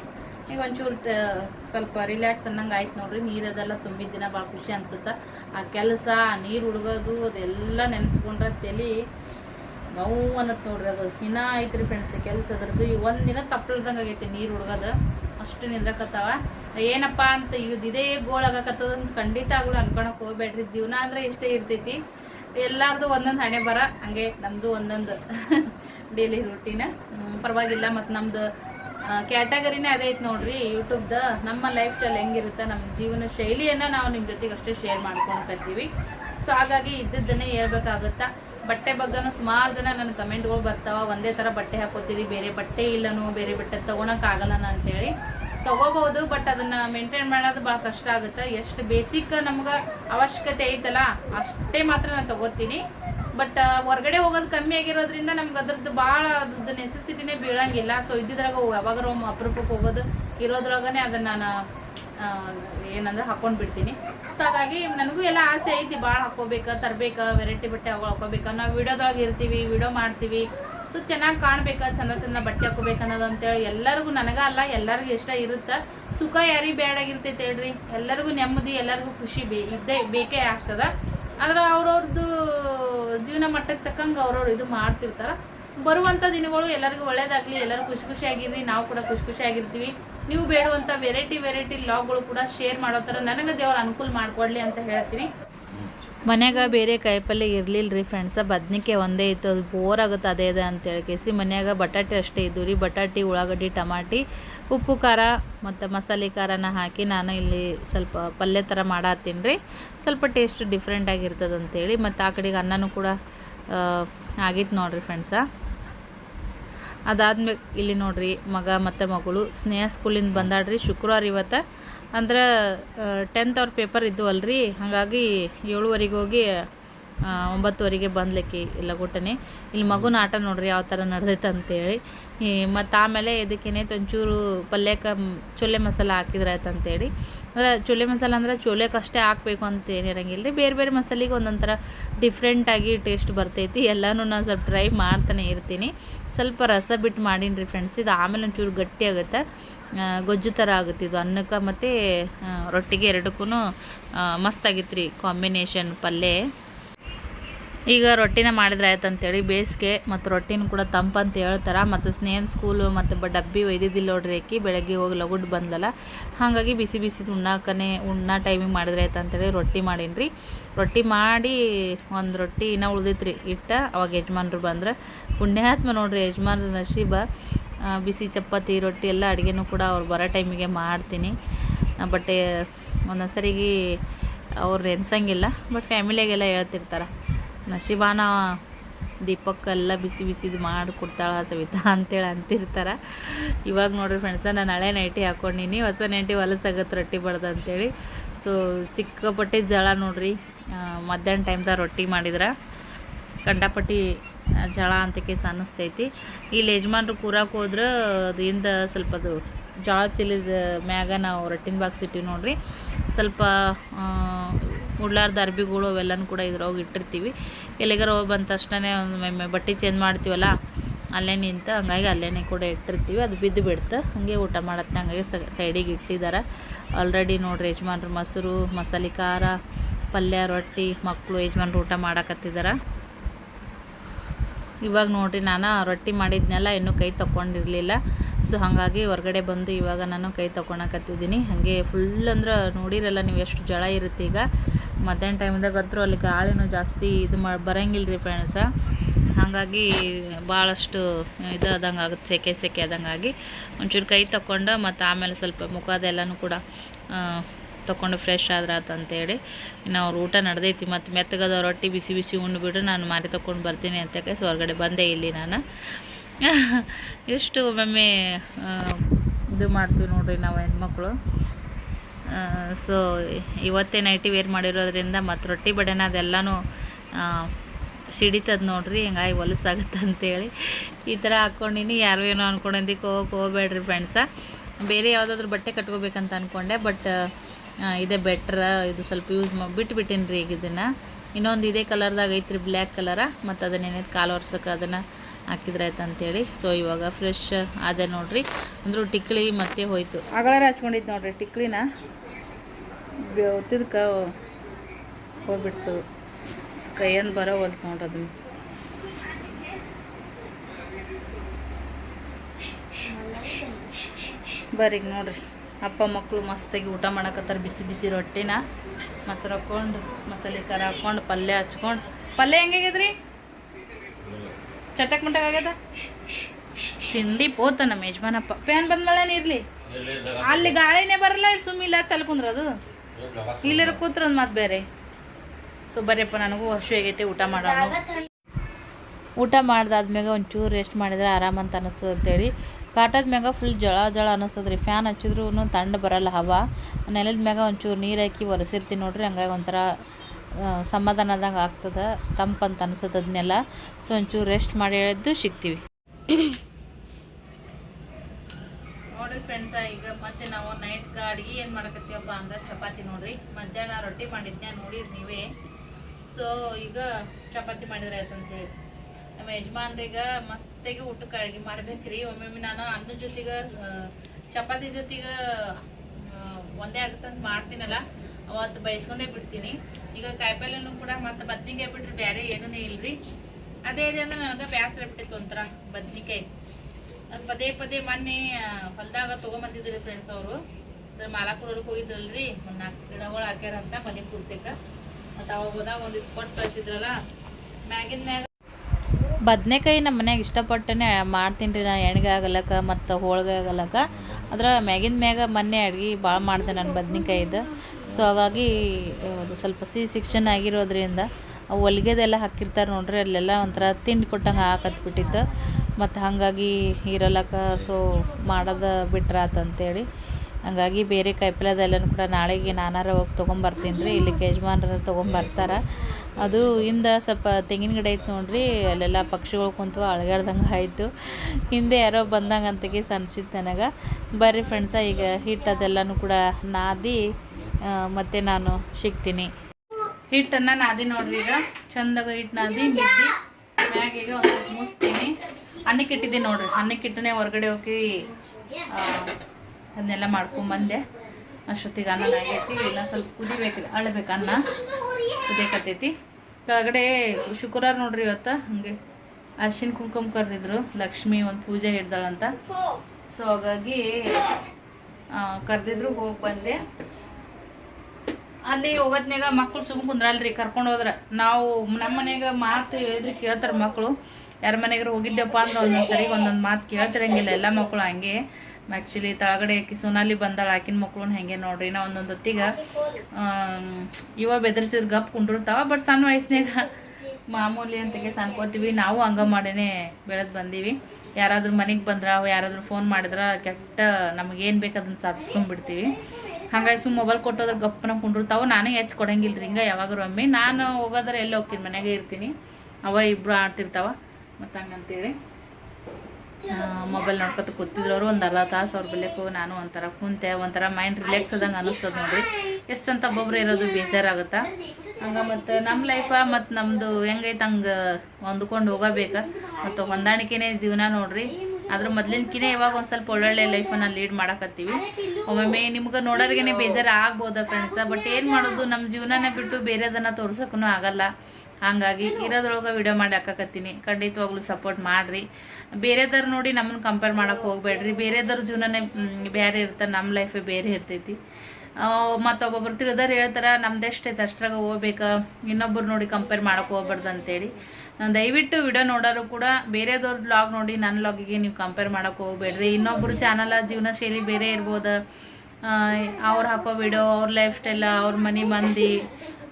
ಈಗ ಒಂಚೂರು ಸ್ವಲ್ಪ ರಿಲ್ಯಾಕ್ಸ್ ಅನ್ನಂಗೆ ಆಯ್ತು ನೋಡ್ರಿ. ನೀರದೆಲ್ಲ ತುಂಬಿದ ದಿನ ಭಾಳ ಖುಷಿ ಅನ್ಸುತ್ತೆ. ಆ ಕೆಲಸ, ಆ ನೀರು ಹುಡುಗೋದು ಅದೆಲ್ಲ ನೆನೆಸ್ಕೊಂಡ್ರೆ ತಲೆ ನೋವು ಅನ್ನತ್ ನೋಡ್ರಿ ಅದು. ದಿನ ಐತ್ರಿ ಫ್ರೆಂಡ್ಸ್ ಕೆಲಸ ಅದ್ರದ್ದು. ಈ ಒಂದು ದಿನ ತಪ್ಪಲ್ದಂಗೆ ಆಗೈತಿ ನೀರು ಹುಡುಗದ ಅಷ್ಟು ನಿಂದ್ರಕತ್ತವ. ಏನಪ್ಪ ಅಂತ ಇದು ಇದೇ ಗೋಳಾಗಕತ್ತದ ಅಂತ ಖಂಡಿತ ಆಗಲು ಅನ್ಕೊಳಕ್ ಹೋಗ್ಬೇಡ್ರಿ. ಜೀವನ ಅಂದರೆ ಇಷ್ಟೇ ಇರ್ತೈತಿ. ಎಲ್ಲಾರ್ದು ಒಂದೊಂದು ಹಣೆ ಬರ, ಹಂಗೆ ನಮ್ದು ಒಂದೊಂದು ಡೈಲಿ ರೂಟೀನ್ ಪರವಾಗಿಲ್ಲ ಮತ್ತು ನಮ್ದು ಕ್ಯಾಟಗರಿನೇ ಅದೇ ಐತೆ ನೋಡ್ರಿ ಯೂಟ್ಯೂಬ್ದ ನಮ್ಮ ಲೈಫ್ ಸ್ಟೈಲ್ ಹೆಂಗಿರುತ್ತೆ ನಮ್ಮ ಜೀವನ ಶೈಲಿಯನ್ನ ನಾವು ನಿಮ್ಮ ಜೊತೆಗೆ ಅಷ್ಟೇ ಶೇರ್ ಮಾಡ್ಕೊಂತಿರ್ತೀವಿ ಸೊ ಹಾಗಾಗಿ ಇದ್ದದ್ದನ್ನೇ ಹೇಳ್ಬೇಕಾಗುತ್ತಾ, ಬಟ್ಟೆ ಬಗ್ಗೆನು ಸುಮಾರು ಜನ ನನ್ನ ಕಮೆಂಟ್ಗಳು ಬರ್ತಾವ, ಒಂದೇ ಥರ ಬಟ್ಟೆ ಹಾಕೋತೀರಿ, ಬೇರೆ ಬಟ್ಟೆ ಇಲ್ಲನೋ, ಬೇರೆ ಬಟ್ಟೆ ತೊಗೊಳಕ್ಕಾಗಲ್ಲ ಅಂತೇಳಿ. ತಗೋಬಹುದು ಬಟ್ ಅದನ್ನ ಮೇಂಟೈನ್ ಮಾಡೋದು ಭಾಳ ಕಷ್ಟ ಆಗುತ್ತೆ. ಎಷ್ಟು ಬೇಸಿಕ್ ನಮ್ಗೆ ಅವಶ್ಯಕತೆ ಐತಲ್ಲ, ಅಷ್ಟೇ ಮಾತ್ರ ನಾನು ತಗೋತೀನಿ. ಬಟ್ ಹೊರಗಡೆ ಹೋಗೋದು ಕಮ್ಮಿ ಆಗಿರೋದ್ರಿಂದ ನಮ್ಗೆ ಅದ್ರದ್ದು ಭಾಳ ಅದ್ರದ್ದು ನೆಸೆಸಿಟಿನೇ ಬೀಳಂಗಿಲ್ಲ. ಸೊ ಇದ್ದಿದ್ರಾಗ ಯಾವಾಗ ಅಪರೂಪಕ್ಕೆ ಹೋಗೋದು, ಇರೋದ್ರೊಳಗನೆ ಅದನ್ನ ನಾನು ಏನಂದ್ರೆ ಹಾಕೊಂಡು ಬಿಡ್ತೀನಿ. ಸೊ ಹಾಗಾಗಿ ನನಗೂ ಎಲ್ಲ ಆಸೆ ಐತಿ ಭಾಳ ಹಾಕೋಬೇಕಾ ತರಬೇಕು ವೆರೈಟಿ ಬಟ್ಟೆ ಹಾಕೋಬೇಕಾ ನಾವು ವಿಡಿಯೋದೊಳಗೆ ಇರ್ತೀವಿ, ವಿಡಿಯೋ ಮಾಡ್ತೀವಿ. ಸೊ ಚೆನ್ನಾಗಿ ಕಾಣ್ಬೇಕಾ, ಚಂದ ಚಂದ ಬಟ್ಟೆ ಹಾಕೋಬೇಕು ಅನ್ನೋದು ಅಂತೇಳಿ ಎಲ್ಲರಿಗೂ ನನಗ ಅಲ್ಲ, ಎಲ್ಲರಿಗೂ ಇಷ್ಟ ಇರುತ್ತೆ. ಸುಖ ಯಾರಿಗೆ ಬೇಡಾಗಿರ್ತೈತೆ ಹೇಳ್ರಿ. ಎಲ್ಲರಿಗೂ ನೆಮ್ಮದಿ, ಎಲ್ಲರಿಗೂ ಖುಷಿ ಬೇ, ಇದ್ದೇ ಬೇಕೇ ಆಗ್ತದ. ಆದ್ರೆ ಅವ್ರವ್ರದ್ದು ಜೀವನ ಮಟ್ಟಕ್ಕೆ ತಕ್ಕಂಗೆ ಅವ್ರವ್ರು ಇದು ಮಾಡ್ತಿರ್ತಾರ. ಬರುವಂಥ ದಿನಗಳು ಎಲ್ಲರಿಗೂ ಒಳ್ಳೇದಾಗಲಿ, ಎಲ್ಲರೂ ಖುಷಿ ಖುಷಿಯಾಗಿರ್ರಿ ನಾವು ಕೂಡ ಖುಷಿ ಖುಷಿಯಾಗಿರ್ತೀವಿ ನೀವು ಬೇಡುವಂಥ ವೆರೈಟಿ ವೆರೈಟಿ ಲಾಗ್ಗಳು ಕೂಡ ಶೇರ್ ಮಾಡೋ ಥರ ನನಗೆ ದೇವ್ರ ಅನುಕೂಲ ಮಾಡಿಕೊಡ್ಲಿ ಅಂತ ಹೇಳ್ತೀನಿ. ಮನ್ಯಾಗ ಬೇರೆ ಕಾಯಿಪಲ್ಲೆ ಇರಲಿಲ್ಲ ರೀ ಫ್ರೆಂಡ್ಸ ಬದ್ನಿಕಾಯಿ ಒಂದೇ ಇತ್ತು, ಅದು ಬೋರ್ ಆಗುತ್ತೆ, ಅದೇ ಇದೆ ಅಂತೇಳಿ ಕೇಸಿ ಮನ್ಯಾಗ ಬಟಾಟೆ ಅಷ್ಟೇ ಇದ್ದು ರೀ. ಬಟಾಟೆ, ಉಳ್ಳಾಗಡ್ಡಿ, ಟಮಾಟಿ, ಉಪ್ಪು, ಖಾರ ಮತ್ತು ಮಸಾಲೆ ಖಾರನ ಹಾಕಿ ನಾನು ಇಲ್ಲಿ ಸ್ವಲ್ಪ ಪಲ್ಯ ಥರ ಮಾಡತ್ತೀನಿ ರೀ. ಸ್ವಲ್ಪ ಟೇಸ್ಟ್ ಡಿಫ್ರೆಂಟ್ ಆಗಿರ್ತದೆ ಅಂತೇಳಿ ಮತ್ತು ಆ ಕಡೆಗೆ ಅನ್ನನೂ ಕೂಡ ಆಗಿತ್ತು ನೋಡಿರಿ ಫ್ರೆಂಡ್ಸ ಅದಾದ್ಮೇಲೆ ಇಲ್ಲಿ ನೋಡ್ರಿ ಮಗ ಮತ್ತು ಮಗಳು ಸ್ನೇಹ ಸ್ಕೂಲಿಂದ ಬಂದಾಡ್ರಿ ಶುಕ್ರವಾರ ಇವತ್ತು ಅಂದ್ರೆ ಟೆಂತ್ ಅವ್ರ ಪೇಪರ್ ಇದ್ದು ಅಲ್ರಿ ಹಾಗಾಗಿ ಏಳುವರೆಗೆ ಹೋಗಿ ಒಂಬತ್ತುವರೆಗೆ ಬಂದ್ಲಿಕ್ಕೆ ಗುಟ್ಟನೆ. ಇಲ್ಲಿ ಮಗುನ ಆಟ ನೋಡ್ರಿ ಯಾವ ಥರ ನಡೆದೈತೆ ಅಂತೇಳಿ. ಮತ್ತು ಆಮೇಲೆ ಇದಕ್ಕೇನೆ ಒಂಚೂರು ಪಲ್ಯಕ್ಕೆ ಚೊಲೆ ಮಸಾಲ ಹಾಕಿದ್ರೆ ಆಯ್ತು ಅಂತೇಳಿ. ಅಂದ್ರೆ ಚೊಲೆ ಮಸಾಲ ಅಂದ್ರೆ ಚೊಲೆಕ್ಕಷ್ಟೇ ಹಾಕ್ಬೇಕು ಅಂತ ಏನಿರಂಗಿಲ್ಲ ರೀ ಬೇರೆ ಬೇರೆ ಮಸಾಲೆಗೆ ಒಂದೊಂಥರ ಥರ ಡಿಫ್ರೆಂಟಾಗಿ ಟೇಸ್ಟ್ ಬರ್ತೈತಿ. ಎಲ್ಲನೂ ನಾನು ಸ್ವಲ್ಪ ಟ್ರೈ ಮಾಡ್ತಾನೆ ಇರ್ತೀನಿ. ಸ್ವಲ್ಪ ರಸ ಬಿಟ್ಟು ಮಾಡೀನಿ ರೀ ಫ್ರೆಂಡ್ಸ್ ಇದು ಆಮೇಲೆ ಒಂಚೂರು ಗಟ್ಟಿ ಆಗುತ್ತೆ. ಗೊಜ್ಜು ಥರ ಆಗುತ್ತೆ. ಇದು ಅನ್ನಕ್ಕೆ ಮತ್ತು ರೊಟ್ಟಿಗೆ ಎರಡಕ್ಕೂ ಮಸ್ತಾಗಿತ್ತು ರೀ ಕಾಂಬಿನೇಷನ್ ಪಲ್ಯ. ಈಗ ರೊಟ್ಟಿನ ಮಾಡಿದ್ರೆ ಆಯ್ತು ಅಂತೇಳಿ ಬೇಸಿಗೆ ಮತ್ತು ರೊಟ್ಟಿನ ಕೂಡ ತಂಪಂತ ಹೇಳ್ತಾರೆ. ಮತ್ತು ಸ್ನೇಹನ್ ಸ್ಕೂಲು ಮತ್ತು ಬ ಡಬ್ಬಿ ಒಯ್ದಿದ್ದಿಲ್ಲ ನೋಡ್ರಿ ಅಕ್ಕಿ, ಬೆಳಗ್ಗೆ ಹೋಗಿ ಲಗುಡ್ ಬಂದಲ್ಲ. ಹಾಗಾಗಿ ಬಿಸಿ ಬಿಸಿ ಉಣ್ಣಾಕನೇ, ಉಣ್ಣ ಟೈಮಿಗೆ ಮಾಡಿದ್ರೆ ಆಯ್ತು ಅಂತೇಳಿ ರೊಟ್ಟಿ ಮಾಡೀನಿ ರೀ ರೊಟ್ಟಿ ಮಾಡಿ ಒಂದು ರೊಟ್ಟಿ ಇನ್ನೂ ಉಳ್ದಿತ್ತು ರೀ ಇಟ್ಟ, ಅವಾಗ ಯಜಮಾನ್ರು ಬಂದ್ರೆ, ಪುಣ್ಯಾತ್ಮ ನೋಡ್ರಿ ಯಜಮಾನ್ರ ನಶೀಬ. ಬಿಸಿ ಚಪಾತಿ, ರೊಟ್ಟಿ ಎಲ್ಲ ಅಡುಗೆನೂ ಕೂಡ ಅವ್ರು ಬರೋ ಟೈಮಿಗೆ ಮಾಡ್ತೀನಿ. ಬಟ್ ಒಂದೊಂದು ಸರಿಗೆ ಅವ್ರು ಎನ್ಸಂಗಿಲ್ಲ ಬಟ್ ಫ್ಯಾಮಿಲಿಯಾಗೆಲ್ಲ ಹೇಳ್ತಿರ್ತಾರೆ ನಶೀಬಾನ ದೀಪಕ್ಕೆಲ್ಲ ಬಿಸಿ ಬಿಸಿದು ಮಾಡಿ ಕೊಡ್ತಾಳ ಸವಿತಾ ಅಂತೇಳಿ ಅಂತಿರ್ತಾರೆ. ಇವಾಗ ನೋಡ್ರಿ ಫ್ರೆಂಡ್ಸ ನಾನು ಹಳೆ ನೈಟಿ ಹಾಕ್ಕೊಂಡಿನಿ ಹೊಸ ನೈಟಿ ಹೊಲಸಾಗತ್ತೆ ರೊಟ್ಟಿ ಬಡ್ದು ಅಂತೇಳಿ. ಸೊ ಸಿಕ್ಕಾಪಟ್ಟೆ ಜಳ ನೋಡ್ರಿ ಮಧ್ಯಾಹ್ನ ಟೈಮ್ದಾಗ ರೊಟ್ಟಿ ಮಾಡಿದ್ರೆ, ಕಂಡಾಪಟ್ಟಿ ಜಳ ಅಂತ ಕೇಸ್ ಅನ್ನಿಸ್ತೈತಿ. ಇಲ್ಲಿ ಯಜಮಾನ್ರು ಕೂರಕ್ಕೆ ಹೋದ್ರೆ ಅದರಿಂದ ಸ್ವಲ್ಪ ಅದು ಜಳ ಚೆಲ್ಲಿದ ಮ್ಯಾಗ ನಾವು ರೊಟ್ಟಿನ ಬಾಕ್ಸ್ ಇಟ್ಟಿವಿ ನೋಡ್ರಿ. ಸ್ವಲ್ಪ ಉಳ್ಳಾರ್ದ ಅರ್ಬಿಗಳು ಅವೆಲ್ಲನೂ ಕೂಡ ಇದ್ರೊಳಗೆ ಇಟ್ಟಿರ್ತೀವಿ. ಎಲ್ಲಿಗಾರ ಹೋಗಿ ಬಂದ ತಕ್ಷಣ ಒಂದು ಬಟ್ಟೆ ಚೇಂಜ್ ಮಾಡ್ತೀವಲ್ಲ, ಅಲ್ಲೇ ನಿಂತು ಹಂಗಾಗಿ ಅಲ್ಲೇ ಕೂಡ ಇಟ್ಟಿರ್ತೀವಿ. ಅದು ಬಿದ್ದು ಬಿಡ್ತು. ಹಾಗೆ ಊಟ ಮಾಡತ್ತೆ ಹಂಗಾಗಿ ಸೈಡಿಗೆ ಇಟ್ಟಿದ್ದಾರೆ ಆಲ್ರೆಡಿ ನೋಡ್ರಿ ಯಜಮಾನ್ರು ಮೊಸರು, ಮಸಾಲೆ ಖಾರ, ಪಲ್ಯ, ರೊಟ್ಟಿ ಮಕ್ಕಳು ಯಜಮಾನ್ರು ಊಟ ಮಾಡಕತ್ತಿದ್ದಾರೆ ಇವಾಗ ನೋಡಿರಿ ನಾನು ರೊಟ್ಟಿ ಮಾಡಿದ್ನೆಲ್ಲ ಇನ್ನೂ ಕೈ ತೊಗೊಂಡಿರಲಿಲ್ಲ ಸೊ ಹಾಗಾಗಿ ಹೊರಗಡೆ ಬಂದು ಇವಾಗ ನಾನು ಕೈ ತೊಗೊಳಕತ್ತಿದ್ದೀನಿ ಹಾಗೆ ಫುಲ್ ಅಂದ್ರೆ ನೋಡಿರಲ್ಲ ನೀವು ಎಷ್ಟು ಜಳ ಇರುತ್ತೆ ಈಗ. ಮಧ್ಯಾಹ್ನ ಟೈಮ್ದಾಗ ಅಂತೂ ಅಲ್ಲಿ ಗಾಳಿನೂ ಜಾಸ್ತಿ ಇದು ಮಾಡಿ ಬರಂಗಿಲ್ಲ ರೀ ಫ್ರೆಂಡ್ಸ ಹಾಗಾಗಿ ಭಾಳಷ್ಟು ಇದು ಆದಂಗೆ ಆಗುತ್ತೆ, ಸೆಕೆ ಸೆಕೆ ಆದಂಗಾಗಿ. ಒಂಚೂರು ಕೈ ತಗೊಂಡು ಮತ್ತು ಆಮೇಲೆ ಸ್ವಲ್ಪ ಮುಖದೆಲ್ಲನೂ ಕೂಡ ತಗೊಂಡು ಫ್ರೆಶ್ ಆದ್ರೆ ಅಂತೇಳಿ. ಇನ್ನು ಅವ್ರ ಊಟ ನಡೆದೈತಿ ಮತ್ತು ಮೆತ್ತಗದ ರೊಟ್ಟಿ ಬಿಸಿ ಬಿಸಿ ಉಂಡ್ಬಿಟ್ಟು ನಾನು ಮಾರಿ ತೊಗೊಂಡು ಬರ್ತೀನಿ ಅಂತ ಕೇಸ್ ಹೊರಗಡೆ ಬಂದೆ ಇಲ್ಲಿ ನಾನು. ಎಷ್ಟು ಒಮ್ಮೊಮ್ಮೆ ಇದು ಮಾಡ್ತೀವಿ ನೋಡ್ರಿ ನಾವು ಹೆಣ್ಮಕ್ಳು. ಸೊ ಇವತ್ತೇ ನೈಟಿ ವೇರ್ ಮಾಡಿರೋದ್ರಿಂದ ಮತ್ತು ರೊಟ್ಟಿ, ಬಡೆನ ಅದೆಲ್ಲನೂ ಸಿಡಿತದ ನೋಡ್ರಿ, ಹಿಂಗಾಗಿ ಹೊಲಸಾಗುತ್ತೆ ಅಂತೇಳಿ. ಈ ಥರ ಹಾಕ್ಕೊಂಡಿನಿ ಯಾರು ಏನೋ ಅನ್ಕೊಂಡಿದ್ದಕ್ಕೆ ಹೋಗಕ್ಕೆ ಹೋಗ್ಬೇಡ್ರಿ ಫ್ರೆಂಡ್ಸ ಬೇರೆ ಯಾವುದಾದ್ರೂ ಬಟ್ಟೆ ಕಟ್ಕೋಬೇಕಂತ ಅಂದ್ಕೊಂಡೆ ಬಟ್ ಇದೇ ಬೆಟ್ರ ಇದು ಸ್ವಲ್ಪ ಯೂಸ್ ಬಿಟ್ಬಿಟ್ಟಿನಿ ರೀ ಈಗ ಇದನ್ನು. ಇನ್ನೊಂದು ಇದೇ ಕಲರ್ದಾಗ ಐತ್ರಿ ಬ್ಲ್ಯಾಕ್ ಕಲರ ಮತ್ತು ಅದನ್ನೇನೈತೆ ಕಾಲು ಒರ್ಸೋಕೆ ಅದನ್ನು ಹಾಕಿದ್ರಾಯ್ತು ಅಂತೇಳಿ. ಸೊ ಇವಾಗ ಫ್ರೆಶ್ ಅದೇ ನೋಡ್ರಿ. ಅಂದರೂ ಟಿಕ್ಳಿ ಮತ್ತೆ ಹೋಯ್ತು. ಆಗಳಾರ ಹಚ್ಕೊಂಡಿದ್ದು ನೋಡ್ರಿ, ಟಿಕ್ಳಿನ. ಒತ್ತಿದ್ಕ ಹೋಗ್ಬಿಡ್ತು ಕೈಯನ್ನು ಬರೋ ಹೊಲ್ತು ನೋಡ್ರಿ ಅದನ್ನ. ಬರ್ರಿ ನೋಡ್ರಿ. ಅಪ್ಪ ಮಕ್ಕಳು ಮಸ್ತಾಗಿ ಊಟ ಮಾಡಕತ್ತಾರ, ಬಿಸಿ ಬಿಸಿ ರೊಟ್ಟಿನ. ಮೊಸರು ಹಾಕ್ಕೊಂಡು, ಮಸಾಲೆ ಖಾರ ಹಾಕ್ಕೊಂಡು, ಪಲ್ಯ ಹಚ್ಕೊಂಡು. ಪಲ್ಯ ಹೆಂಗಾಗ್ಯದ್ರಿ? ಚಟಕ್ ಮಟಕ್ ಆಗ್ಯದ? ತಿಂಡಿ ಪೋತ ನಮ್ಮ ಯಜಮಾನಪ್ಪ. ಪ್ಯಾನ್ ಬಂದ್ಮೇಲೆ ಇರ್ಲಿ. ಅಲ್ಲಿ ಗಾಳಿನೇ ಬರಲ್ಲ, ಇಲ್ಲಿ ಸುಮ್ಮಿಲ್ಲ ಚಲ್ ಕುಂದ್ರದು. ಇಲ್ಲಿರ ಕೂತ್ರ ಒಂದು ಮಾತು ಬೇರೆ. ಸೊ ಬರೀಪ್ಪ ನನಗೂ ಹಸು ಆಗೈತೆ ಊಟ ಮಾಡೋಣ ಊಟ ಮಾಡ್ದಾದ್ಮ್ಯಾಗ ಒಂಚೂರು ರೆಸ್ಟ್ ಮಾಡಿದ್ರೆ ಆರಾಮ ಅಂತ ಅನಿಸ್ತದೆ ಅಂತೇಳಿ. ಕಾಟದ ಮ್ಯಾಗ ಫುಲ್ ಜಳ ಜಳ ಅನ್ನಿಸ್ತದೆ ರೀ ಫ್ಯಾನ್ ಹಚ್ಚಿದ್ರೂ ತಂಡ ಬರಲ್ಲ ಹವಾ. ನೆಲದ ಮ್ಯಾಗ ಒಂಚೂರು ನೀರು ಹಾಕಿ ಒರೆಸಿರ್ತೀನಿ ನೋಡ್ರಿ, ಹಂಗಾಗಿ ಒಂಥರ ಸಮಾಧಾನದಂಗೆ ಆಗ್ತದೆ ತಂಪಂತ ಅನ್ಸುತ್ತೆ ಅದನ್ನೆಲ್ಲ ಸೊ ಒಂಚೂರು ರೆಸ್ಟ್ ಮಾಡಿ ಹೇಳಿದ್ದು ಸಿಗ್ತೀವಿ. ನೋಡ್ರಿ ಫ್ರೆಂಡ್ಸ ಈಗ ಮತ್ತೆ ನಾವು ನೈಟ್ ಅಡ್ಗೆ ಏನು ಮಾಡಕತ್ತೀವಪ್ಪ ಅಂದ್ರೆ ಚಪಾತಿ ನೋಡ್ರಿ. ಮಧ್ಯಾಹ್ನ ರೊಟ್ಟಿ ಮಾಡಿದ್ನೆ, ನೋಡಿರಿ ನೀವೇ. ಸೊ ಈಗ ಚಪಾತಿ ಮಾಡಿದ್ರೆ ಆಯ್ತಂತೇಳಿ ನಮ್ಮ ಯಜಮಾನ್ರೀಗ ಮಸ್ತಾಗಿ ಊಟಕ್ಕೆ ಅಡುಗೆ ಮಾಡ್ಬೇಕ್ರಿ. ಒಮ್ಮೊಮ್ಮೆ ನಾನು ಅನ್ನದ ಜೊತೆಗೆ ಚಪಾತಿ ಜೊತೆಗೆ ಒಂದೇ ಆಗುತ್ತಂತ ಮಾಡ್ತೀನಲ್ಲ, ಅವತ್ತು ಬಯಸ್ಕೊಂಡೇ ಬಿಡ್ತೀನಿ. ಈಗ ಕಾಯಿಪಲ್ಯನೂ ಕೂಡ ಮತ್ತೆ ಬದ್ನಿಕಾಯಿ ಬಿಟ್ರೆ ಬೇರೆ ಏನೂ ಇಲ್ರಿ. ಅದೇ ಇದೆ ಅಂದ್ರೆ ನನಗೆ ಬೇಸರ ಬಿಟ್ಟಿತ್ತು ಒಂಥರ ಬದ್ನಿಕಾಯಿ. ಅದು ಪದೇ ಪದೇ ಮೊನ್ನೆ ಹೊಲದಾಗ ತೊಗೊಂಬಂದಿದ್ರಿ ಫ್ರೆಂಡ್ಸ್ ಅವರು. ಅದ್ರ ಮಾಲಾಪುರ ಹೊಲಕ್ಕೆ ಹೋಗಿದ್ರಲ್ರಿ, ಒಂದು ನಾಲ್ಕು ಗಿಡಗಳು ಹಾಕ್ಯಾರ ಅಂತ ಮನೆ ಪೂರ್ತಿಕ. ಮತ್ತು ಅವಾಗ ಹೋದಾಗ ಒಂದಿಷ್ಟು ಕೊಟ್ಟು ಕಳ್ಸಿದ್ರಲ್ಲ ಮ್ಯಾಗಿನ ಮ್ಯಾಗ ಬದನೆಕಾಯಿ ನಮ್ಮ ಮನ್ಯಾಗ ಇಷ್ಟಪಟ್ಟನೆ ಮಾಡ್ತೀನಿ ರೀ ನಾ ಎಣ್ಗೆ ಆಗಲಕ್ಕ ಮತ್ತು ಹೋಳ್ಗೆ ಆಗಲಕ್ಕ. ಅದ್ರ ಮ್ಯಾಗಿನ ಮ್ಯಾಗ ಮೊನ್ನೆ ಅಡ್ಗೆ ಭಾಳ ಮಾಡಿದೆ ನಾನು ಬದ್ನಿಕಾಯಿದು. ಸೊ ಹಾಗಾಗಿ ಅದು ಸ್ವಲ್ಪ ಸಿ ಶಿಕ್ಷಣ ಆಗಿರೋದ್ರಿಂದ ಹೊಲಿಗೆದೆಲ್ಲ ಹಾಕಿರ್ತಾರೆ ನೋಡ್ರಿ, ಅಲ್ಲೆಲ್ಲ ಒಂಥರ ತಿಂಡಿ ಕೊಟ್ಟಂಗೆ ಹಾಕತ್ಬಿಟ್ಟಿತ್ತು. ಮತ್ತು ಹಾಗಾಗಿ ಇರಲಕ್ಕ ಸೊ ಮಾಡೋದು ಬಿಟ್ರೆ ಆತಂತೇಳಿ. ಹಂಗಾಗಿ ಬೇರೆ ಕಾಯಿಪಲ್ಯದೆಲ್ಲನೂ ಕೂಡ ನಾಳೆಗೆ ನಾನಾರ ಹೋಗಿ ತೊಗೊಂಬರ್ತೀನಿ ರೀ ಇಲ್ಲಿ ಯಜಮಾನ್ರ ತೊಗೊಂಬರ್ತಾರೆ. ಅದು ಹಿಂದೆ ಸ್ವಲ್ಪ ತೆಂಗಿನ ಗಿಡ ಐತೆ ನೋಡ್ರಿ, ಅಲ್ಲೆಲ್ಲ ಪಕ್ಷಿಗಳು ಕುಂತು ಅಳಗಾಡ್ದಂಗೆ ಆಯಿತು. ಹಿಂದೆ ಯಾರೋ ಬಂದಂಗೆ ಅಂತಗೆ ನನಗೆ. ಬರ್ರಿ ಫ್ರೆಂಡ್ಸ ಈಗ ಹಿಟ್ಟು ಅದೆಲ್ಲನೂ ಕೂಡ ನಾದಿ ಮತ್ತೆ ನಾನು ಸಿಗ್ತೀನಿ. ಹಿಟ್ಟನ್ನು ನಾದಿ ನೋಡ್ರಿ ಈಗ. ಚಂದಾಗ ಹಿಟ್ಟು ನಾದಿ, ಮಿದ್ದಿ. ಮ್ಯಾಗ ಈಗ ಒಂದು ಮುಸ್ತೀನಿ. ಅನ್ನಕ್ಕೆ ಇಟ್ಟಿದ್ದೆ ನೋಡ್ರಿ. ಅನ್ನಕ್ಕೆ ಇಟ್ಟನೆ ಹೊರಗಡೆ ಹೋಗಿ ಅದನ್ನೆಲ್ಲ ಮಾಡ್ಕೊಂಡ್ಬಂದೆ ಅಷ್ಟೊತ್ತಿಗೆ ಅನ್ನ ಆಗೈತಿ. ಇಲ್ಲ ಸ್ವಲ್ಪ ಕುದಿಬೇಕು ಅಳಬೇಕು ಅನ್ನ. ಕುದಿಯಕತ್ತೈತಿ ಕೆಳಗಡೆ ಶುಕ್ರವಾರ ನೋಡ್ರಿ ಇವತ್ತು ಹಂಗೆ ಅರ್ಶಿನ ಕುಂಕುಮ ಕರೆದಿದ್ರು. ಲಕ್ಷ್ಮಿ ಒಂದು ಪೂಜೆ ಹಿಡ್ದಾಳಂತ. ಸೊ ಹಾಗಾಗಿ ಕರೆದಿದ್ರು ಹೋಗಿ ಬಂದೆ. ಅಲ್ಲಿ ಹೋಗೋದ್ನಾಗ ಮಕ್ಕಳು ಸುಮ್ಮ ಕುಂದ್ರಲ್ರಿ, ಕರ್ಕೊಂಡು ಹೋದ್ರೆ. ನಾವು ನಮ್ಮ ಮನೆಯಾಗ ಮಾತು ಹೇಳಿದ್ರೆ ಕೇಳ್ತಾರೆ ಮಕ್ಕಳು ಯಾರ ಮನೆಗಾರ ಹೋಗಿದ್ದೆಪ್ಪ ಅಂದ್ರೆ ಒಂದೊಂದು ಸರಿ ಒಂದೊಂದು ಮಾತು ಕೇಳ್ತಿರಂಗಿಲ್ಲ. ಎಲ್ಲ ಮಕ್ಕಳು ಹಂಗೆ. ಆ್ಯಕ್ಚುಲಿ ತಳಗಡೆ ಆಕಿ ಸೋನಾಲಿ ಬಂದಾಳ. ಆಕಿನ ಮಕ್ಕಳು ಹೆಂಗೆ ನೋಡ್ರಿ? ನಾ ಒಂದೊಂದು ಹೊತ್ತಿಗೆ ಇವ ಬೆದರ್ಸಿದ್ರೆ ಗಪ್ ಕುಂಡಿರ್ತಾವ. ಬಟ್ ಸಣ್ಣ ವಯಸ್ಸಿನಾಗ ಮಾಮೂಲಿ ಅಂತಗೆ ಸಣ್ಕೋತೀವಿ ನಾವು ಹಂಗ ಮಾಡೇನೆ ಬೆಳೆದು ಬಂದೀವಿ. ಯಾರಾದರೂ ಮನೆಗೆ ಬಂದ್ರೆ ಯಾರಾದರೂ ಫೋನ್ ಮಾಡಿದ್ರೆ, ಕೆಟ್ಟ ನಮಗೇನು ಬೇಕು ಅದನ್ನ ಸಾಧಿಸ್ಕೊಂಡ್ಬಿಡ್ತೀವಿ ಹಂಗಾಗಿ ಸುಮ್ಮ ಮೊಬೈಲ್ ಕೊಟ್ಟೋದ್ರೆ ಗಪ್ಪನ ಕುಂಡಿರ್ತಾವ. ನಾನೇ ಹೆಚ್ಚು ಕೊಡಂಗಿಲ್ಲ ರೀ ಹಿಂಗೆ ಯಾವಾಗರೂ ಒಮ್ಮೆ. ನಾನು ಹೋಗೋದ್ರೆ ಎಲ್ಲೇ ಹೋಗ್ತೀನಿ. ಮನೆಗೆ ಇರ್ತೀನಿ. ಅವ ಇಬ್ಬರು ಆಡ್ತಿರ್ತಾವ. ಮತ್ತು ಹಂಗಂತೇಳಿ ಮೊಬೈಲ್ ನೋಡ್ಕೊತ ಕೂತಿದ್ರು ಅವರು ಒಂದು ಅರ್ಧ ತಾಸು ಅವ್ರ ಬೆಲೆಕ್ಕೆ ಹೋಗಿ ನಾನು ಒಂಥರ ಕುಂತೆ, ಒಂಥರ ಮೈಂಡ್ ರಿಲ್ಯಾಕ್ಸ್ ಆದಂಗೆ ಅನ್ನಿಸ್ತದೆ ಎಷ್ಟು ಎಷ್ಟಂತ ಒಬ್ಬೊಬ್ರು ಇರೋದು ಬೇಜಾರಾಗುತ್ತಾ? ಹಂಗೆ ಮತ್ತು ನಮ್ಮ ಲೈಫ ಮತ್ತು ನಮ್ಮದು ಹೆಂಗೈತೆ ಹಂಗೆ ಹೊಂದ್ಕೊಂಡು ಹೋಗಬೇಕು. ಮತ್ತು ಹೊಂದಾಣಿಕೆನೇ ಜೀವನ ನೋಡ್ರಿ. ಅದ್ರ ಮೊದ್ಲಿನ್ಕಿನೇ ಇವಾಗ ಒಂದು ಸ್ವಲ್ಪ ಒಳ್ಳೊಳ್ಳೆ ಲೈಫನ್ನ ಲೀಡ್ ಮಾಡಕತ್ತೀವಿ. ಒಮ್ಮೊಮ್ಮೆ ನಿಮ್ಗೆ ನೋಡೋರ್ಗೇನೆ ಬೇಜಾರು ಆಗ್ಬೋದ ಫ್ರೆಂಡ್ಸ ಬಟ್ ಏನು ಮಾಡೋದು ನಮ್ಮ ಜೀವನನೇ ಬಿಟ್ಟು ಬೇರೆದನ್ನು ತೋರ್ಸೋಕ್ಕೂ ಆಗಲ್ಲ. ಹಾಗಾಗಿ ಇರೋದ್ರೊಳಗೆ ವಿಡಿಯೋ ಮಾಡಿ ಹಾಕಕತ್ತೀನಿ. ಖಂಡಿತವಾಗ್ಲೂ ಸಪೋರ್ಟ್ ಮಾಡಿರಿ. ಬೇರೆದವ್ರು ನೋಡಿ ನಮ್ಮನ್ನು ಕಂಪೇರ್ ಮಾಡೋಕೆ ಹೋಗ್ಬೇಡ್ರಿ. ಬೇರೆದವ್ರ ಜೀವನನೇ ಬೇರೆ ಇರ್ತಾರೆ ನಮ್ಮ ಲೈಫೇ ಬೇರೆ ಇರ್ತೈತಿ. ಮತ್ತು ತಿಳಿದವ್ರು ಹೇಳ್ತಾರೆ, ನಮ್ದು ಎಷ್ಟೈತೆ ಅಷ್ಟ್ರಾಗ ಹೋಗ್ಬೇಕಾ, ಇನ್ನೊಬ್ರು ನೋಡಿ ಕಂಪೇರ್ ಮಾಡೋಕೆ ಹೋಗ್ಬಾರ್ದು ಅಂತೇಳಿ. ನಾನು ದಯವಿಟ್ಟು ವಿಡಿಯೋ ನೋಡೋರು ಕೂಡ ಬೇರೆದವ್ರ ಬ್ಲಾಗ್ ನೋಡಿ ನನ್ನ ಲಾಗಿಗೆ ನೀವು ಕಂಪೇರ್ ಮಾಡೋಕೆ ಹೋಗ್ಬೇಡ್ರಿ. ಇನ್ನೊಬ್ಬರು ಚಾನಲ ಜೀವನ ಶೈಲಿ ಬೇರೆ ಇರ್ಬೋದು? ಅವ್ರು ಹಾಕೋ ವಿಡಿಯೋ, ಅವ್ರ ಲೈಫ್ ಸ್ಟೈಲ ಅವ್ರ ಮನೆ ಮಂದಿ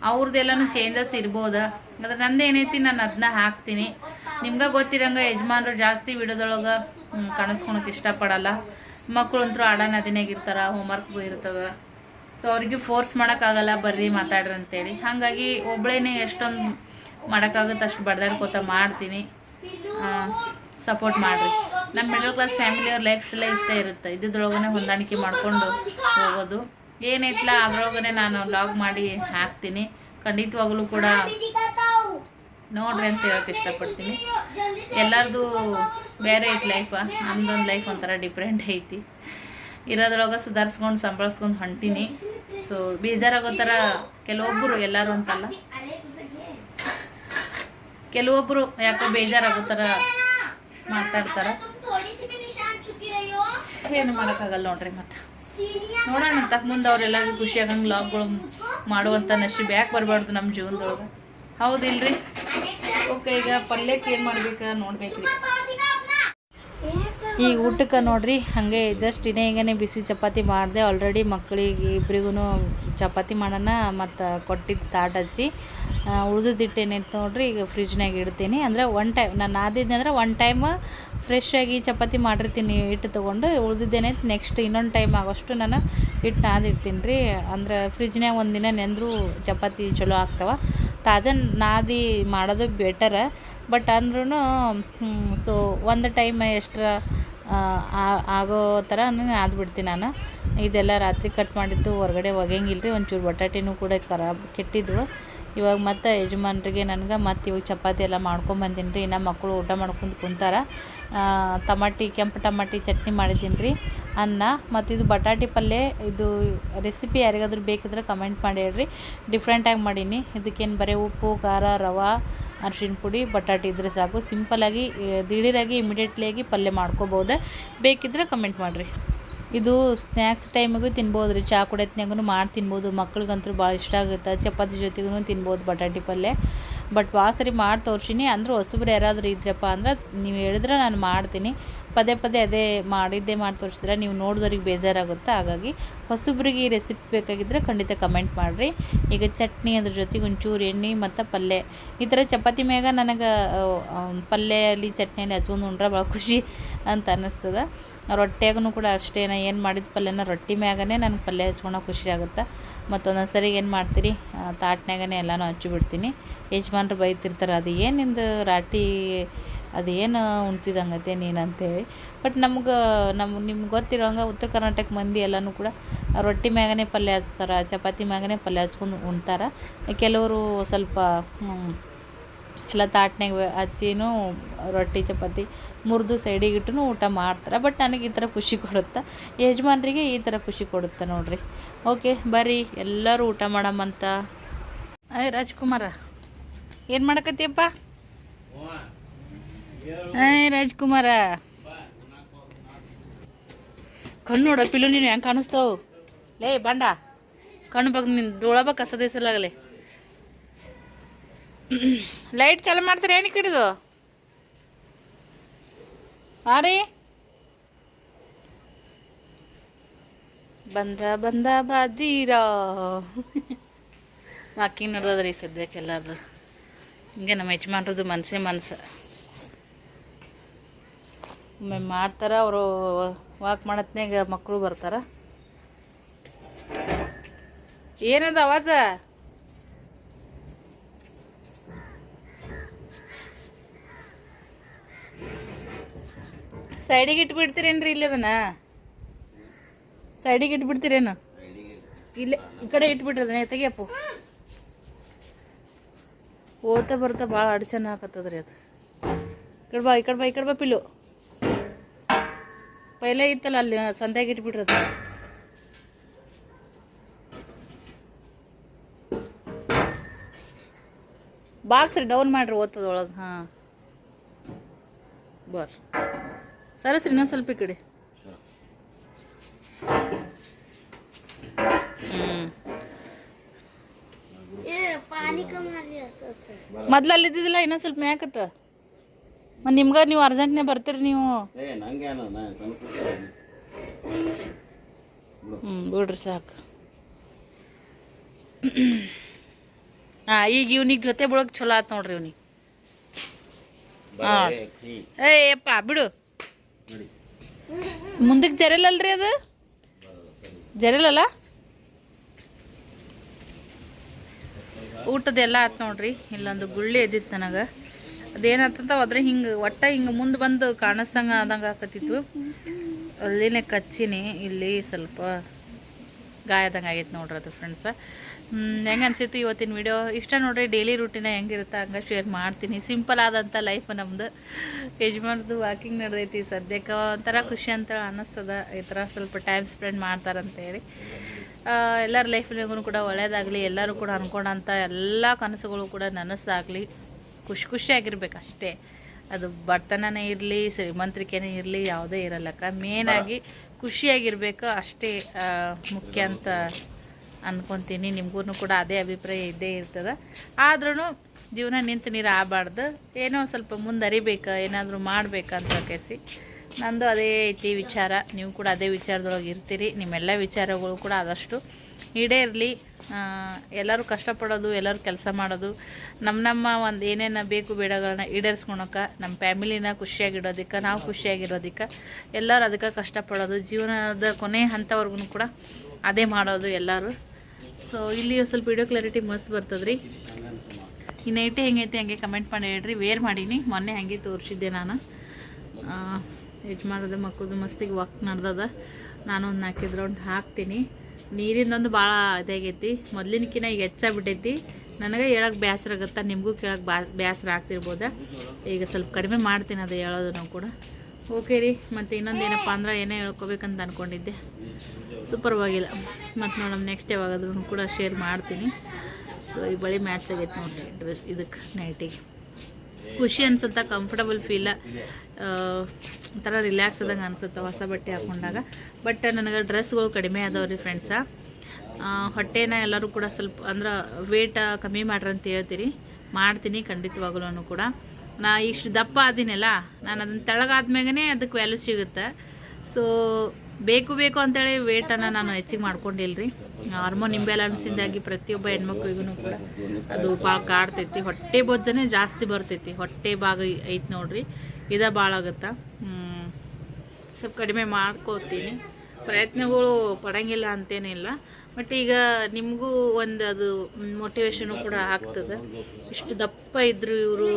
ಅವ್ರದ್ದೆಲ್ಲನೂ ಚೇಂಜಸ್ ಇರ್ಬೋದು? ಅದ್ರ ನಂದು ಏನೈತಿ ನಾನು ಅದನ್ನ ಹಾಕ್ತೀನಿ. ನಿಮ್ಗೆ ಗೊತ್ತಿರಂಗ ಯಜಮಾನ್ರು ಜಾಸ್ತಿ ವಿಡಿಯೋದೊಳಗೆ ಕಾಣಿಸ್ಕೊಳಕ್ಕೆ ಇಷ್ಟಪಡಲ್ಲ. ಅಂತೂ ಆಡೋಣ ಅದಿನಾಗಿರ್ತಾರ ಹೋಮ್ವರ್ಕ್ಗೂ ಇರ್ತದೆ. ಸೊ ಅವ್ರಿಗೆ ಫೋರ್ಸ್ ಮಾಡೋಕ್ಕಾಗಲ್ಲ, ಬರ್ರಿ ಮಾತಾಡ್ರಿ ಅಂತೇಳಿ. ಹಾಗಾಗಿ ಒಬ್ಬಳೇನೆ ಎಷ್ಟೊಂದು ಮಾಡೋಕ್ಕಾಗುತ್ತೆ ಅಷ್ಟು ಬಡ್ದಾಡ್ಕೋತ ಮಾಡ್ತೀನಿ. ಸಪೋರ್ಟ್ ಮಾಡಿರಿ. ನಮ್ಮ ಮಿಡಲ್ ಕ್ಲಾಸ್ ಫ್ಯಾಮಿಲಿಯವ್ರ ಲೈಫ್ ಸ್ಟೈಲೇ ಇಷ್ಟ ಇರುತ್ತೆ. ಇದ್ರೊಳಗನೆ ಹೊಂದಾಣಿಕೆ ಮಾಡ್ಕೊಂಡು ಹೋಗೋದು. ಏನೈತಲ್ಲ ಅದ್ರೊಳಗೇ ನಾನು ಲಾಗ್ ಮಾಡಿ ಹಾಕ್ತೀನಿ. ಖಂಡಿತವಾಗಲೂ ಕೂಡ ನೋಡ್ರಿ ಅಂತ ಹೇಳಕ್ಕೆ ಇಷ್ಟಪಡ್ತೀನಿ. ಎಲ್ಲರದು ಬೇರೆ ಐತಿ ಲೈಫ ನಮ್ದೊಂದು ಲೈಫ್ ಒಂಥರ ಡಿಫ್ರೆಂಟ್ ಐತಿ. ಇರೋದ್ರೊಳಗೆ ಸುಧಾರಿಸ್ಕೊಂಡು ಸಂಭಾಳಿಸ್ಕೊಂಡು ಹೊಂಟೀನಿ. ಸೊ ಬೇಜಾರಾಗೋ ಥರ ಕೆಲವೊಬ್ಬರು ಎಲ್ಲರೂ ಅಂತಲ್ಲ. ಕೆಲವೊಬ್ಬರು ಯಾಕೋ ಬೇಜಾರಾಗೋ ಥರ ಮಾತಾಡ್ತಾರ. ಏನು ಮಾಡೋಕ್ಕಾಗಲ್ಲ ನೋಡ್ರಿ ಮತ್ತೆ. ನೋಡೋಣ ಅಂತ ಮುಂದೆ ಅವ್ರೆಲ್ಲರಿಗೂ ಖುಷಿ ಆಗಂಗೆ ಲಾಗ್ಗಳು ಮಾಡುವಂಥ ನಶೀಬ್ ಯಾಕೆ ಬರಬಾರ್ದು ನಮ್ಮ ಜೀವನದೊಳಗೆ? ಹೌದಿಲ್ರಿ? ಓಕೆ, ಈಗ ಪಲ್ಯಕ್ಕೆ ಏನು ಮಾಡ್ಬೇಕು ನೋಡ್ಬೇಕ್ರಿ. ಈಗ ಊಟಕ್ಕೆ ನೋಡ್ರಿ, ಹಂಗೆ ಜಸ್ಟ್ ಇನ್ನೇ ಹಿಂಗೆ ಬಿಸಿ ಚಪಾತಿ ಮಾಡಿದೆ. ಆಲ್ರೆಡಿ ಮಕ್ಕಳಿಗೆ ಇಬ್ರಿಗೂ ಚಪಾತಿ ಮಾಡೋಣ ಮತ್ತು ಕೊಟ್ಟಿದ್ದು ತಾಟ್ ಹಚ್ಚಿ ಉಳಿದಿಟ್ಟು ಏನೈತೆ ನೋಡ್ರಿ, ಈಗ ಫ್ರಿಜ್ನಾಗ ಇಡ್ತೀನಿ. ಅಂದರೆ ಒನ್ ಟೈಮ್ ನಾನು ಆದಿದ್ದೆ ಅಂದ್ರೆ ಒನ್ ಟೈಮ್ ಫ್ರೆಶ್ಶಾಗಿ ಚಪಾತಿ ಮಾಡಿರ್ತೀನಿ ಹಿಟ್ಟು ತೊಗೊಂಡು. ಉಳ್ದಿದ್ದೇನೈತೆ ನೆಕ್ಸ್ಟ್ ಇನ್ನೊಂದು ಟೈಮ್ ಆಗೋಷ್ಟು ನಾನು ಹಿಟ್ಟು ನಾದಿಡ್ತೀನಿ ರೀ. ಅಂದ್ರೆ ಫ್ರಿಜ್ನಾಗ ದಿನ ನೆಂದರೂ ಚಪಾತಿ ಚಲೋ ಆಗ್ತಾವ. ತಾಜಾ ನಾದಿ ಮಾಡೋದು ಬೆಟರ ಬಟ್ ಅಂದ್ರೂ ಸೊ ಒಂದು ಟೈಮ್ ಎಕ್ಸ್ಟ್ರಾ ಆಗೋ ಥರ ನಾದ್ಬಿಡ್ತೀನಿ ನಾನು ಇದೆಲ್ಲ ರಾತ್ರಿ ಕಟ್ ಮಾಡಿದ್ದು, ಹೊರಗಡೆ ಒಗೆಂಗಿಲ್ಲ ರೀ ಒಂಚೂರು ಬಟಾಟಿನೂ ಕೂಡ ಖರಾಬ್ ಕೆಟ್ಟಿದ್ವು. ಇವಾಗ ಮತ್ತೆ ಯಜಮಾನ್ರಿಗೆ ನನಗೆ ಮತ್ತೆ ಇವಾಗ ಚಪಾತಿ ಎಲ್ಲ ಮಾಡ್ಕೊಂಬಂದಿನಿ ರೀ ಇನ್ನು ಮಕ್ಕಳು ಊಟ ಮಾಡ್ಕೊಂಡು ಕುಂತಾರ. ಟಮಾಟಿ, ಕೆಂಪು ಟಮಾಟಿ ಚಟ್ನಿ ಮಾಡಿದ್ದೀನಿ ರೀ. ಅನ್ನ ಮತ್ತು ಇದು ಬಟಾಟಿ ಪಲ್ಯ, ಇದು ರೆಸಿಪಿ ಯಾರಿಗಾದ್ರೂ ಬೇಕಿದ್ರೆ ಕಮೆಂಟ್ ಮಾಡಿ ಹೇಳ್ರಿ. ಡಿಫ್ರೆಂಟಾಗಿ ಮಾಡೀನಿ. ಇದಕ್ಕೇನು ಬರೀ ಉಪ್ಪು, ಖಾರ, ರವೆ ಅರ್ಶಿನ ಪುಡಿ, ಬಟಾಟಿ ಇದ್ರೆ ಸಾಕು. ಸಿಂಪಲಾಗಿ ದಿಢೀರಾಗಿ ಇಮಿಡಿಯೇಟ್ಲಿಯಾಗಿ ಪಲ್ಯ ಮಾಡ್ಕೋಬೋದೆ. ಬೇಕಿದ್ರೆ ಕಮೆಂಟ್ ಮಾಡಿರಿ. ಇದು ಸ್ನ್ಯಾಕ್ಸ್ ಟೈಮಿಗೂ ತಿನ್ಬೋದು ರೀ. ಚಾ ಕುಡಿಯತ್ನಾಗೂ ಮಾಡಿ ತಿನ್ಬೋದು. ಮಕ್ಳಿಗಂತೂ ಭಾಳ ಇಷ್ಟ ಆಗುತ್ತೆ. ಚಪಾತಿ ಜೊತೆಗೂ ತಿನ್ಬೋದು ಬಟಾಟಿ ಪಲ್ಯ. ಬಟ್ ವಾಸರಿ ಸರಿ ಮಾಡಿ ತೋರ್ಸಿನಿ. ಅಂದ್ರೆ ಹೊಸಬ್ರು ಯಾರಾದರೂ ಇದ್ರಪ್ಪ ಅಂದ್ರೆ ನೀವು ಹೇಳಿದ್ರೆ ನಾನು ಮಾಡ್ತೀನಿ. ಪದೇ ಪದೇ ಅದೇ ಮಾಡಿದ್ದೇ ಮಾಡಿ ತೋರಿಸಿದ್ರೆ ನೀವು ನೋಡಿದವ್ರಿಗೆ ಬೇಜಾರಾಗುತ್ತೆ. ಹಾಗಾಗಿ ಹೊಸಬ್ರಿಗೆ ಈ ರೆಸಿಪಿ ಬೇಕಾಗಿದ್ದರೆ ಖಂಡಿತ ಕಮೆಂಟ್ ಮಾಡಿರಿ. ಈಗ ಚಟ್ನಿ ಅದ್ರ ಜೊತೆಗೆ ಒಂಚೂರು ಎಣ್ಣೆ ಮತ್ತು ಪಲ್ಯ. ಈ ಥರ ಚಪಾತಿ ಮ್ಯಾಗ ನನಗೆ ಪಲ್ಯಲ್ಲಿ ಚಟ್ನಿಯಲ್ಲಿ ಹಚ್ಕೊಂಡು ಉಂಡ್ರೆ ಭಾಳ ಖುಷಿ ಅಂತ ಅನ್ನಿಸ್ತದೆ. ರೊಟ್ಟಿಯಾಗೂ ಕೂಡ ಅಷ್ಟೇ, ನಾ ಏನು ಮಾಡಿದ ಪಲ್ಯನ ರೊಟ್ಟಿ ಮ್ಯಾಗನೇ ನನಗೆ ಪಲ್ಯ ಹಚ್ಕೊಳಕ್ಕೆ ಖುಷಿ ಆಗುತ್ತೆ. ಮತ್ತೊಂದೊಂದು ಸರಿ ಏನು ಮಾಡ್ತೀರಿ ತಾಟ್ನಾಗನೇ ಎಲ್ಲನೂ ಹಚ್ಚಿಬಿಡ್ತೀನಿ ಯಜಮಾನ್ರು ಬೈತಿರ್ತಾರೆ, ಅದು ಏನಿಂದು ನಿಂದು ರಾಟಿ ಅದು ಏನು ಉಣ್ತಿದಂಗತೆ ನೀನು ಅಂತೇಳಿ ಬಟ್ ನಮ್ಗೆ ನಮ್ಮ ನಿಮ್ಗೆ ಗೊತ್ತಿರೋಂಗೆ ಉತ್ತರ ಕರ್ನಾಟಕ ಮಂದಿ ಎಲ್ಲನೂ ಕೂಡ ರೊಟ್ಟಿ ಮ್ಯಾಗನೇ ಪಲ್ಯ ಹಚ್ತಾರೆ, ಚಪಾತಿ ಮ್ಯಾಗನೇ ಪಲ್ಯ ಹಚ್ಕೊಂಡು ಉಣ್ತಾರೆ. ಕೆಲವರು ಸ್ವಲ್ಪ ಎಲ್ಲ ತಾಟ್ನಾಗ ಹಚ್ಚಿನೂ ರೊಟ್ಟಿ, ಚಪಾತಿ ಮುರಿದು ಸೈಡಿಗೆ ಊಟ ಮಾಡ್ತಾರೆ. ಬಟ್ ನನಗೆ ಈ ಥರ ಖುಷಿ ಕೊಡುತ್ತೆ? ಯಜಮಾನ್ರಿಗೆ ಈ ಥರ ಖುಷಿ ಕೊಡುತ್ತೆ ನೋಡಿರಿ. ಓಕೆ ಬರ್ರಿ. ಎಲ್ಲರೂ ಊಟ ಮಾಡಮ್ಮಂತ ಅಯ್ಯ ರಾಜ್ಕುಮಾರ, ಏನು ಮಾಡಕತ್ತೀಯಪ್ಪ? ರಾಜ್ಕುಮಾರ. ಕಣ್ಣು ನೋಡ ಪಿಲು ನೀನು ಹೆಂಗೆ ಕಾಣಿಸ್ತಾವು? ಲೇ, ಬಾಂಡ. ಕಣ್ಣು ಬಗ್ ನಿನ್ನ ಡೋಳಬ ಸದಸ್ಯಲಾಗಲಿ ಲೈಟ್ ಚಾಲು ಮಾಡ್ತಾರೆ, ಏನಕ್ಕೆ ಹಿಡಿದು? ರೀ ಬಂದ ಬಂದ, ಬಾದೀರ. ಮಾಕಿ ನೋಡ್ದದ್ರಿ, ಸದ್ಯಕ್ಕೆ ಹಿಂಗೆ ನಮ್ಮ ಯಜಮಾನ್ರದ್ದು ಮನಸ್ಸೇ ಮನ್ಸು. ಒಮ್ಮೆ ಮಾಡ್ತಾರ, ಅವರು ವಾಕ್ ಮಾಡತ್ನಾಗ ಮಕ್ಕಳು ಬರ್ತಾರ. ಏನದ ಅವಾಜ? ಸೈಡಿಗೆ ಇಟ್ಬಿಡ್ತೀರೇನ್ರಿ ಇಲ್ಲಿ ಅದನ್ನ? ಸೈಡಿಗೆ ಇಟ್ಬಿಡ್ತೀರೇನು? ಇಲ್ಲೇ, ಈ ಕಡೆ ಇಟ್ಬಿಟ್ರಿ ಅದನ್ನ ತೆಗಿಯಪ್ಪು. ಓದ್ತಾ ಬರ್ತಾ ಭಾಳ ಅಡಚಣೆ ಹಾಕತ್ತದ್ರಿ ಅದು. ಕಡೆ ಬಾ, ಈ ಕಡೆ ಬಾ, ಈ ಕಡೆ ಬಾ, ಪಿಲ್ಲು. ಪೈಲೆ ಇತ್ತಲ್ಲ ಅಲ್ಲಿ ಸಂಧ್ಯಾಗ ಇಟ್ಬಿಟ್ರಿ ಬಾಕ್ಸ್ ರೀ ಡೌನ್ ಮಾಡಿರಿ ಓದ್ತದೊಳಗೆ ಹಾಂ. ಬರ್ರಿ. ಸರಸ್ರಿ ಇನ್ನೊಂದು ಸ್ವಲ್ಪ ಈ ಕಡೆ. ಮೊದ್ಲು ಅಲ್ಲಿ ಇದ್ದಿದ್ದಿಲ್ಲ ಇನ್ನೊಂದು ಸ್ವಲ್ಪ ಮ್ಯಾಕತ್ತ ಮತ್ತು ನಿಮ್ಗೆ ನೀವು ಅರ್ಜೆಂಟ್ನೇ ಬರ್ತೀರಿ ನೀವು. ಹ್ಞೂ ಬಿಡ್ರಿ ಸಾಕು. ಹಾಂ ಈಗ ಇವ್ನಿಗೆ ಜೊತೆ ಬಿಡೋಕೆ ಚಲೋ ಆತು ನೋಡ್ರಿ ಇವ್ನಿಗೆ. ಹಾಂ. ಏಯಪ್ಪ ಏ ಯಪ್ಪ ಬಿಡು. ಮುಂದಕ್ಕೆ ಜರಲ್ಲಲ್ರಿ ಅದು? ಜರಲಲ್ಲ? ಊಟದೆಲ್ಲ ಆತು ನೋಡ್ರಿ ಇಲ್ಲೊಂದು ಗುಳ್ಳಿ ಎದ್ದಿತ್ತು ನನಗೆ. ಅದೇನಾತಂತ ಹೋದ್ರೆ ಹಿಂಗೆ ಒಟ್ಟ ಹಿಂಗೆ ಮುಂದೆ ಬಂದು ಕಾಣಿಸ್ದಂಗೆ ಆದಂಗೆ ಆಕತ್ತಿತ್ತು. ಅಲ್ಲಿನೆ ಕಚ್ಚಿನಿ, ಇಲ್ಲಿ ಸ್ವಲ್ಪ ಗಾಯದಂಗೆ ಆಗೈತೆ ನೋಡ್ರಿ ಅದು ಫ್ರೆಂಡ್ಸ ಹೆಂಗೆ ಅನ್ಸಿತ್ತು ಇವತ್ತಿನ ವಿಡಿಯೋ ಇಷ್ಟ ನೋಡ್ರಿ ಡೈಲಿ ರೂಟೀನ ಹೆಂಗಿರುತ್ತೆ ಹಂಗೆ ಶೇರ್ ಮಾಡ್ತೀನಿ. ಸಿಂಪಲ್ ಆದಂಥ ಲೈಫ್ ನಮ್ಮದು ಯಜಮಾನ್ದು ವಾಕಿಂಗ್ ನಡೆದೈತಿ. ಸದ್ಯಕ್ಕೆ ಒಂಥರ ಖುಷಿ ಅಂತ ಅನ್ನಿಸ್ತದ ಈ ಥರ ಸ್ವಲ್ಪ ಟೈಮ್ ಸ್ಪೆಂಡ್ ಮಾಡ್ತಾರಂತೇಳಿ ಎಲ್ಲರ ಲೈಫ್ನಾಗೂ ಕೂಡ ಒಳ್ಳೇದಾಗಲಿ, ಎಲ್ಲರೂ ಕೂಡ ಅನ್ಕೊಂಡಂಥ ಎಲ್ಲ ಕನಸುಗಳು ಕೂಡ ನನಸಾಗಲಿ. ಖುಷಿ ಖುಷಿಯಾಗಿರ್ಬೇಕು ಅಷ್ಟೇ. ಅದು ಬಡತನನೇ ಇರಲಿ ಶ್ರೀಮಂತಿಕೆನೇ ಇರಲಿ ಯಾವುದೇ ಇರಲ್ಲಕ್ಕ ಮೇನಾಗಿ ಖುಷಿಯಾಗಿರ್ಬೇಕು ಅಷ್ಟೇ ಮುಖ್ಯ ಅಂತ ಅನ್ಕೊತೀನಿ. ನಿಮಗೂ ಕೂಡ ಅದೇ ಅಭಿಪ್ರಾಯ ಇದ್ದೇ ಇರ್ತದೆ. ಆದ್ರೂ ಜೀವನ ನಿಂತು ನೀರು ಆಗಬಾರ್ದು. ಏನೋ ಸ್ವಲ್ಪ ಮುಂದರಿಬೇಕು ಏನಾದರೂ ಮಾಡ್ಬೇಕಂತ ಕೇಸಿ ನಂದು ಅದೇ ಐತಿ ವಿಚಾರ. ನೀವು ಕೂಡ ಅದೇ ವಿಚಾರದೊಳಗೆ ಇರ್ತೀರಿ. ನಿಮ್ಮೆಲ್ಲ ವಿಚಾರಗಳು ಕೂಡ ಆದಷ್ಟು ಈಡೇರಲಿ ಎಲ್ಲರೂ ಕಷ್ಟಪಡೋದು, ಎಲ್ಲರೂ ಕೆಲಸ ಮಾಡೋದು ನಮ್ಮ ನಮ್ಮ ಒಂದು ಏನೇನು ಬೇಕು ಬೇಡಗಳನ್ನ ಈಡೇರಿಸ್ಕೊಳಕ್ಕೆ ನಮ್ಮ ಫ್ಯಾಮಿಲಿನ ಖುಷಿಯಾಗಿಡೋದಕ್ಕೆ, ನಾವು ಖುಷಿಯಾಗಿರೋದಕ್ಕೆ, ಎಲ್ಲರೂ ಅದಕ್ಕೆ ಕಷ್ಟಪಡೋದು, ಜೀವನದ ಕೊನೆ ಹಂತವರೆಗೂ ಕೂಡ ಅದೇ ಮಾಡೋದು ಎಲ್ಲರೂ. ಸೊ ಇಲ್ಲಿ ಸ್ವಲ್ಪ ವಿಡಿಯೋ ಕ್ಲಾರಿಟಿ ಮಸ್ತ್ ಬರ್ತದ್ರಿ. ಈ ನೈಟೇ ಹೆಂಗೈತಿ ಹಂಗೆ ಕಮೆಂಟ್ ಮಾಡಿ ಹೇಳ್ರಿ. ವೇರ್ ಮಾಡೀನಿ, ಮೊನ್ನೆ ಹಂಗೆ ತೋರಿಸಿದ್ದೆ ನಾನು. ಯಜಮಾನದ ಮಕ್ಕಳದು ಮಸ್ತಿಗೆ ವಾಕ್ ನಡೆದದ. ನಾನು ಒಂದು ನಾಲ್ಕೈದು ಹಾಕ್ತೀನಿ. ನೀರಿಂದೊಂದು ಭಾಳ ಇದಾಗೈತಿ. ಮೊದಲಿನಕಿನ ಈಗ ಹೆಚ್ಚಾಗ್ಬಿಟ್ಟೈತಿ. ನನಗೆ ಹೇಳಕ್ಕೆ ಬೇಸರ ಆಗುತ್ತಾ? ನಿಮಗೂ ಕೇಳಕ್ಕೆ ಬಾ ಬೇಸರ ಆಗ್ತಿರ್ಬೋದಾ? ಈಗ ಸ್ವಲ್ಪ ಕಡಿಮೆ ಮಾಡ್ತೀನಿ ಅದು ಹೇಳೋದನ್ನು ಕೂಡ. ಓಕೆ ರೀ, ಮತ್ತು ಇನ್ನೊಂದು ಏನಪ್ಪ ಅಂದ್ರೆ ಏನೇ ಹೇಳ್ಕೊಬೇಕಂತ ಅಂದ್ಕೊಂಡಿದ್ದೆ ಸೂಪರ್ವಾಗಿಲ್ಲ ಮತ್ತು ನೋಡಮ್ ನೆಕ್ಸ್ಟ್ ಯಾವಾಗಾದ್ರೂ ಕೂಡ ಶೇರ್ ಮಾಡ್ತೀನಿ. ಸೊ ಈ ಬಳಿ ಮ್ಯಾಚ್ ಆಗೈತೆ ನೋಡಿರಿ ಡ್ರೆಸ್ ಇದಕ್ಕೆ ನೈಟಿಗೆ ಖುಷಿ ಅನ್ಸುತ್ತೆ ಕಂಫರ್ಟಬಲ್ ಫೀಲ್ ಒಂಥರ ರಿಲ್ಯಾಕ್ಸ್ ಆದಂಗೆ ಅನಿಸುತ್ತೆ ಹೊಸ ಬಟ್ಟೆ ಹಾಕೊಂಡಾಗ. ಬಟ್ ನನಗೆ ಡ್ರೆಸ್ಗಳು ಕಡಿಮೆ ಅದಾವೆ ರೀ ಫ್ರೆಂಡ್ಸ ಹೊಟ್ಟೆನ ಎಲ್ಲರೂ ಕೂಡ ಸ್ವಲ್ಪ ಅಂದ್ರೆ ವೇಟ ಕಮ್ಮಿ ಮಾಡ್ರಿ ಅಂತ ಹೇಳ್ತೀರಿ. ಮಾಡ್ತೀನಿ ಖಂಡಿತವಾಗ್ಲೂ ಕೂಡ. ನಾ ಇಷ್ಟು ದಪ್ಪ ಆದಿನಲ್ಲ, ನಾನು ಅದನ್ನು ತೆಳಗಾದ್ಮೇಗೇ ಅದಕ್ಕೆ ವ್ಯಾಲ್ಯೂ ಸಿಗುತ್ತೆ. ಸೊ ಬೇಕು ಬೇಕು ಅಂತೇಳಿ ವೇಟನ್ನು ನಾನು ಹೆಚ್ಚಿಗೆ ಮಾಡ್ಕೊಂಡಿಲ್ರಿ. ಹಾರ್ಮೋನ್ ಇಂಬ್ಯಾಲೆನ್ಸಿಂದಾಗಿ ಪ್ರತಿಯೊಬ್ಬ ಹೆಣ್ಮಕ್ಳಿಗೂ ಕೂಡ ಅದು ಭಾಳ ಕಾಡ್ತೈತಿ. ಹೊಟ್ಟೆ ಬೊಜ್ಜನೇ ಜಾಸ್ತಿ ಬರ್ತೈತಿ. ಹೊಟ್ಟೆ ಭಾಗ ಐತಿ ನೋಡ್ರಿ. ಇದ ಭಾಳ ಆಗುತ್ತಾ. ಸ್ವಲ್ಪ ಕಡಿಮೆ ಮಾಡ್ಕೋತೀನಿ. ಪ್ರಯತ್ನಗಳು ಪಡಂಗಿಲ್ಲ ಅಂತೇನಿಲ್ಲ. ಬಟ್ ಈಗ ನಿಮಗೂ ಒಂದು ಅದು ಮೋಟಿವೇಶನು ಕೂಡ ಆಗ್ತದೆ. ಇಷ್ಟು ದಪ್ಪ ಇದ್ದರು ಇವರು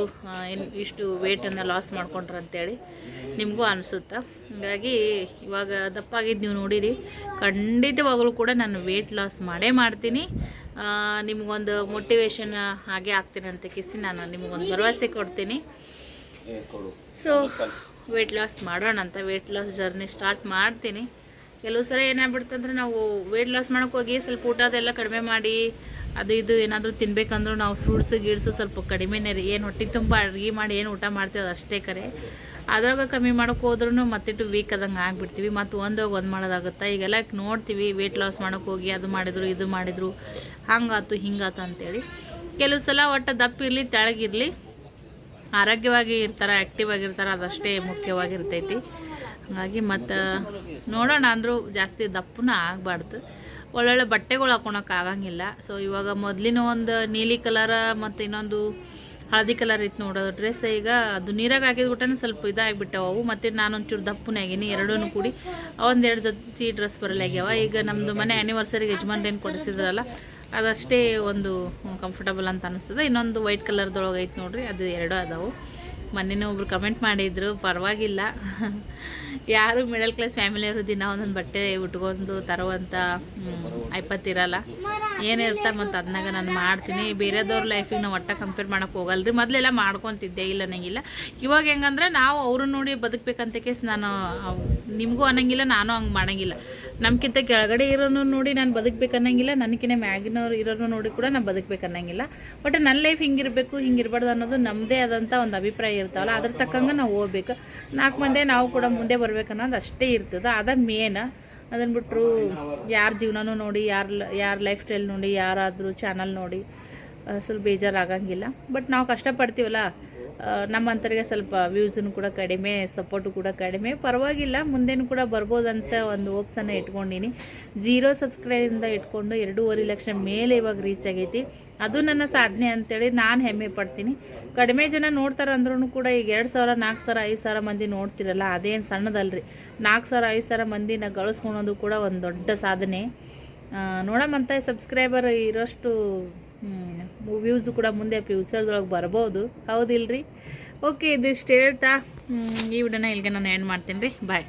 ಇಷ್ಟು ವೇಟನ್ನು ಲಾಸ್ ಮಾಡ್ಕೊಂಡ್ರು ಅಂತೇಳಿ ನಿಮಗೂ ಅನಿಸುತ್ತೆ? ಹಾಗಾಗಿ ಇವಾಗ ದಪ್ಪ ಆಗಿದ್ದು ನೀವು ನೋಡಿರಿ ಖಂಡಿತವಾಗಲೂ ಕೂಡ ನಾನು ವೇಟ್ ಲಾಸ್ ಮಾಡೇ ಮಾಡ್ತೀನಿ. ನಿಮಗೊಂದು ಮೋಟಿವೇಶನ್ ಹಾಗೆ ಆಗ್ತೀನಿ ಅಂತ ಕಿಸಿ ನಾನು ನಿಮಗೊಂದು ಭರವಸೆ ಕೊಡ್ತೀನಿ. ಸೊ ವೇಟ್ ಲಾಸ್ ಮಾಡೋಣ ಅಂತ ವೇಟ್ ಲಾಸ್ ಜರ್ನಿ ಸ್ಟಾರ್ಟ್ ಮಾಡ್ತೀನಿ. ಕೆಲವು ಸಲ ಏನಾಗ್ಬಿಡ್ತಂದ್ರೆ ನಾವು ವೆಯ್ಟ್ ಲಾಸ್ ಮಾಡೋಕೆ ಹೋಗಿ ಸ್ವಲ್ಪ ಊಟದೆಲ್ಲ ಕಡಿಮೆ ಮಾಡಿ, ಅದು ಇದು ಏನಾದರೂ ತಿನ್ಬೇಕಂದ್ರೂ ನಾವು ಫ್ರೂಟ್ಸು ಗೀಡ್ಸು ಸ್ವಲ್ಪ ಕಡಿಮೆನೇ ರೀ. ಏನು ಹೊಟ್ಟೆ ತುಂಬ ಅಡುಗೆ ಮಾಡಿ ಏನು ಊಟ ಮಾಡ್ತೀವಿ ಅಷ್ಟೇ ಕರೆ. ಅದ್ರಾಗ ಕಮ್ಮಿ ಮಾಡೋಕೆ ಹೋದ್ರೂ ಮತ್ತಿಟ್ಟು ವೀಕ್ ಆದಂಗೆ ಆಗಿಬಿಡ್ತೀವಿ. ಮತ್ತು ಒಂದೋಗಿ ಒಂದು ಮಾಡೋದಾಗುತ್ತೆ. ಈಗೆಲ್ಲ ನೋಡ್ತೀವಿ ವೆಯ್ಟ್ ಲಾಸ್ ಮಾಡೋಕೆ ಹೋಗಿ ಅದು ಮಾಡಿದ್ರು, ಇದು ಮಾಡಿದ್ರು, ಹಂಗಾತು, ಹಿಂಗಾತು ಅಂತೇಳಿ. ಕೆಲವು ಸಲ ಒಟ್ಟು ದಪ್ಪ ಇರಲಿ ತೆಳಗಿರಲಿ ಆರೋಗ್ಯವಾಗಿ ಇರ್ತಾರೆ ಆ್ಯಕ್ಟಿವ್ ಆಗಿರ್ತಾರೆ, ಅದಷ್ಟೇ ಮುಖ್ಯವಾಗಿರ್ತೈತಿ. ಹಾಗಾಗಿ ಮತ್ತು ನೋಡೋಣ ಅಂದರೂ ಜಾಸ್ತಿ ದಪ್ಪನ ಆಗಬಾರ್ದು. ಒಳ್ಳೊಳ್ಳೆ ಬಟ್ಟೆಗಳು ಹಾಕೊಳಕ್ಕೆ ಆಗಂಗಿಲ್ಲ. ಸೊ ಇವಾಗ ಮೊದಲಿನ ಒಂದು ನೀಲಿ ಕಲರ ಮತ್ತು ಇನ್ನೊಂದು ಹಳದಿ ಕಲರ್ ಇತ್ತು ನೋಡೋದು ಡ್ರೆಸ್ ಈಗ ಅದು ನೀರಾಗ ಹಾಕಿದ್ಬಿಟ್ಟನೆ ಸ್ವಲ್ಪ ಇದಾಗಿಬಿಟ್ಟವು ಅವು. ಮತ್ತು ನಾನೊಂಚೂರು ದಪ್ಪನೇ ಆಗೀನಿ ಎರಡೂ ಕೂಡಿ. ಒಂದೆರಡು ಜೊತೆ ಡ್ರೆಸ್ ಬರಲಾಗ್ಯಾವ ಈಗ ನಮ್ಮದು ಮನೆ ಆ್ಯನಿವರ್ಸರಿಗೆ ಯಜಮಾನ್ರೇನು ಕೊಡಿಸಿದ್ರಲ್ಲ, ಅದಷ್ಟೇ ಒಂದು ಕಂಫರ್ಟಬಲ್ ಅಂತ ಅನ್ನಿಸ್ತದೆ ಇನ್ನೊಂದು ವೈಟ್ ಕಲರ್ದೊಳಗೆ ಐತೆ ನೋಡ್ರಿ, ಅದು ಎರಡೂ ಅದಾವು. ಮೊನ್ನೆನೇ ಒಬ್ರು ಕಮೆಂಟ್ ಮಾಡಿದ್ರು, ಪರವಾಗಿಲ್ಲ. ಯಾರು ಮಿಡಲ್ ಕ್ಲಾಸ್ ಫ್ಯಾಮಿಲಿಯವರು ದಿನ ಒಂದೊಂದು ಬಟ್ಟೆ ಉಟ್ಕೊಂಡು ತರುವಂಥ ಐಪತ್ತಿರಲ್ಲ. ಏನಿರ್ತಾ ಮತ್ತು ಅದನ್ನಾಗ ನಾನು ಮಾಡ್ತೀನಿ. ಬೇರೆದವ್ರ ಲೈಫಿಗೆ ನಾವು ಒಟ್ಟ ಕಂಪೇರ್ ಮಾಡೋಕೆ ಹೋಗಲ್ರಿ. ಮೊದಲೆಲ್ಲ ಮಾಡ್ಕೊತಿದ್ದೆ, ಇಲ್ಲ ಅನ್ನಂಗಿಲ್ಲ ಇವಾಗ ಹೆಂಗಂದ್ರೆ ನಾವು ಅವ್ರನ್ನ ನೋಡಿ ಬದುಕಬೇಕಂತ ಕೇಸ್ ನಾನು ನಿಮಗೂ ಅನ್ನಂಗಿಲ್ಲ, ನಾನು ಹಂಗೆ ಮಾಡಂಗಿಲ್ಲ. ನಮ್ಗಿಂತ ಕೆಳಗಡೆ ಇರೋನು ನೋಡಿ ನಾನು ಬದುಕ್ಬೇಕು ಅನ್ನಂಗಿಲ್ಲ ನನಗಿನ್ನ ಮ್ಯಾಗಿನವ್ರು ಇರೋನು ನೋಡಿ ಕೂಡ ನಾನು ಬದುಕ್ಬೇಕು ಅನ್ನಂಗಿಲ್ಲ ಬಟ್ ನನ್ನ ಲೈಫ್ ಹಿಂಗಿರಬೇಕು, ಹಿಂಗಿರ್ಬಾರ್ದು ಅನ್ನೋದು ನಮ್ಮದೇ ಆದಂಥ ಒಂದು ಅಭಿಪ್ರಾಯ ಇರ್ತಾವಲ್ಲ, ಅದ್ರ ತಕ್ಕಂಗೆ ನಾವು ಹೋಗ್ಬೇಕು. ನಾಲ್ಕು ಮಂದಿ ನಾವು ಕೂಡ ಮುಂದೆ ಬರ್ಬೇಕು ಅನ್ನೋದು ಅಷ್ಟೇ ಇರ್ತದೆ, ಅದ ಮೇನ್ ಅದನ್ನು ಬಿಟ್ಟರು ಯಾರ ಜೀವನನೂ ನೋಡಿ, ಯಾರ ಯಾರ ಲೈಫ್ ಸ್ಟೈಲ್ ನೋಡಿ, ಯಾರಾದರೂ ಚಾನಲ್ ನೋಡಿ ಸ್ವಲ್ಪ ಬೇಜಾರಾಗಂಗಿಲ್ಲ. ಬಟ್ ನಾವು ಕಷ್ಟಪಡ್ತೀವಲ್ಲ ನಮ್ಮಂಥವ್ರಿಗೆ ಸ್ವಲ್ಪ ವ್ಯೂಸನ್ನು ಕೂಡ ಕಡಿಮೆ ಸಪೋರ್ಟು ಕೂಡ ಕಡಿಮೆ. ಪರವಾಗಿಲ್ಲ, ಮುಂದೇನು ಕೂಡ ಬರ್ಬೋದಂತ ಒಂದು ಹೋಪ್ಸನ್ನು ಇಟ್ಕೊಂಡಿನಿ. ಜೀರೋ ಸಬ್ಸ್ಕ್ರೈಬಿಂದ ಇಟ್ಕೊಂಡು ಎರಡೂವರೆ ಲಕ್ಷ ಮೇಲೆ ಇವಾಗ ರೀಚ್ ಆಗೈತಿ. ಅದು ನನ್ನ ಸಾಧನೆ ಅಂತೇಳಿ ನಾನು ಹೆಮ್ಮೆ ಪಡ್ತೀನಿ. ಕಡಿಮೆ ಜನ ನೋಡ್ತಾರೆ ಅಂದ್ರೂ ಕೂಡ ಈಗ ಎರಡು ಸಾವಿರ, ನಾಲ್ಕು ಸಾವಿರ, ಐದು ಸಾವಿರ ಮಂದಿ ನೋಡ್ತಿರಲ್ಲ, ಅದೇನು ಸಣ್ಣದಲ್ರಿ. ನಾಲ್ಕು ಸಾವಿರ, ಐದು ಸಾವಿರ ಮಂದಿನ ಗಳಿಸ್ಕೊಳೋದು ಕೂಡ ಒಂದು ದೊಡ್ಡ ಸಾಧನೆ. ನೋಡಮ್ಮಂತ ಸಬ್ಸ್ಕ್ರೈಬರ್ ಇರೋಷ್ಟು ವ್ಯೂಸು ಕೂಡ ಮುಂದೆ ಫ್ಯೂಚರ್ದೊಳಗೆ ಬರ್ಬೋದು. ಹೌದಿಲ್ರಿ? ಓಕೆ ಇದಿಷ್ಟು ಹೇಳ್ತಾ. ಈ ವಿಡಿಯೋನ ಇಲ್ಲಿಗೆ ನಾನು ಎಂಡ್ ಮಾಡ್ತೀನಿ ರೀ. ಬಾಯ್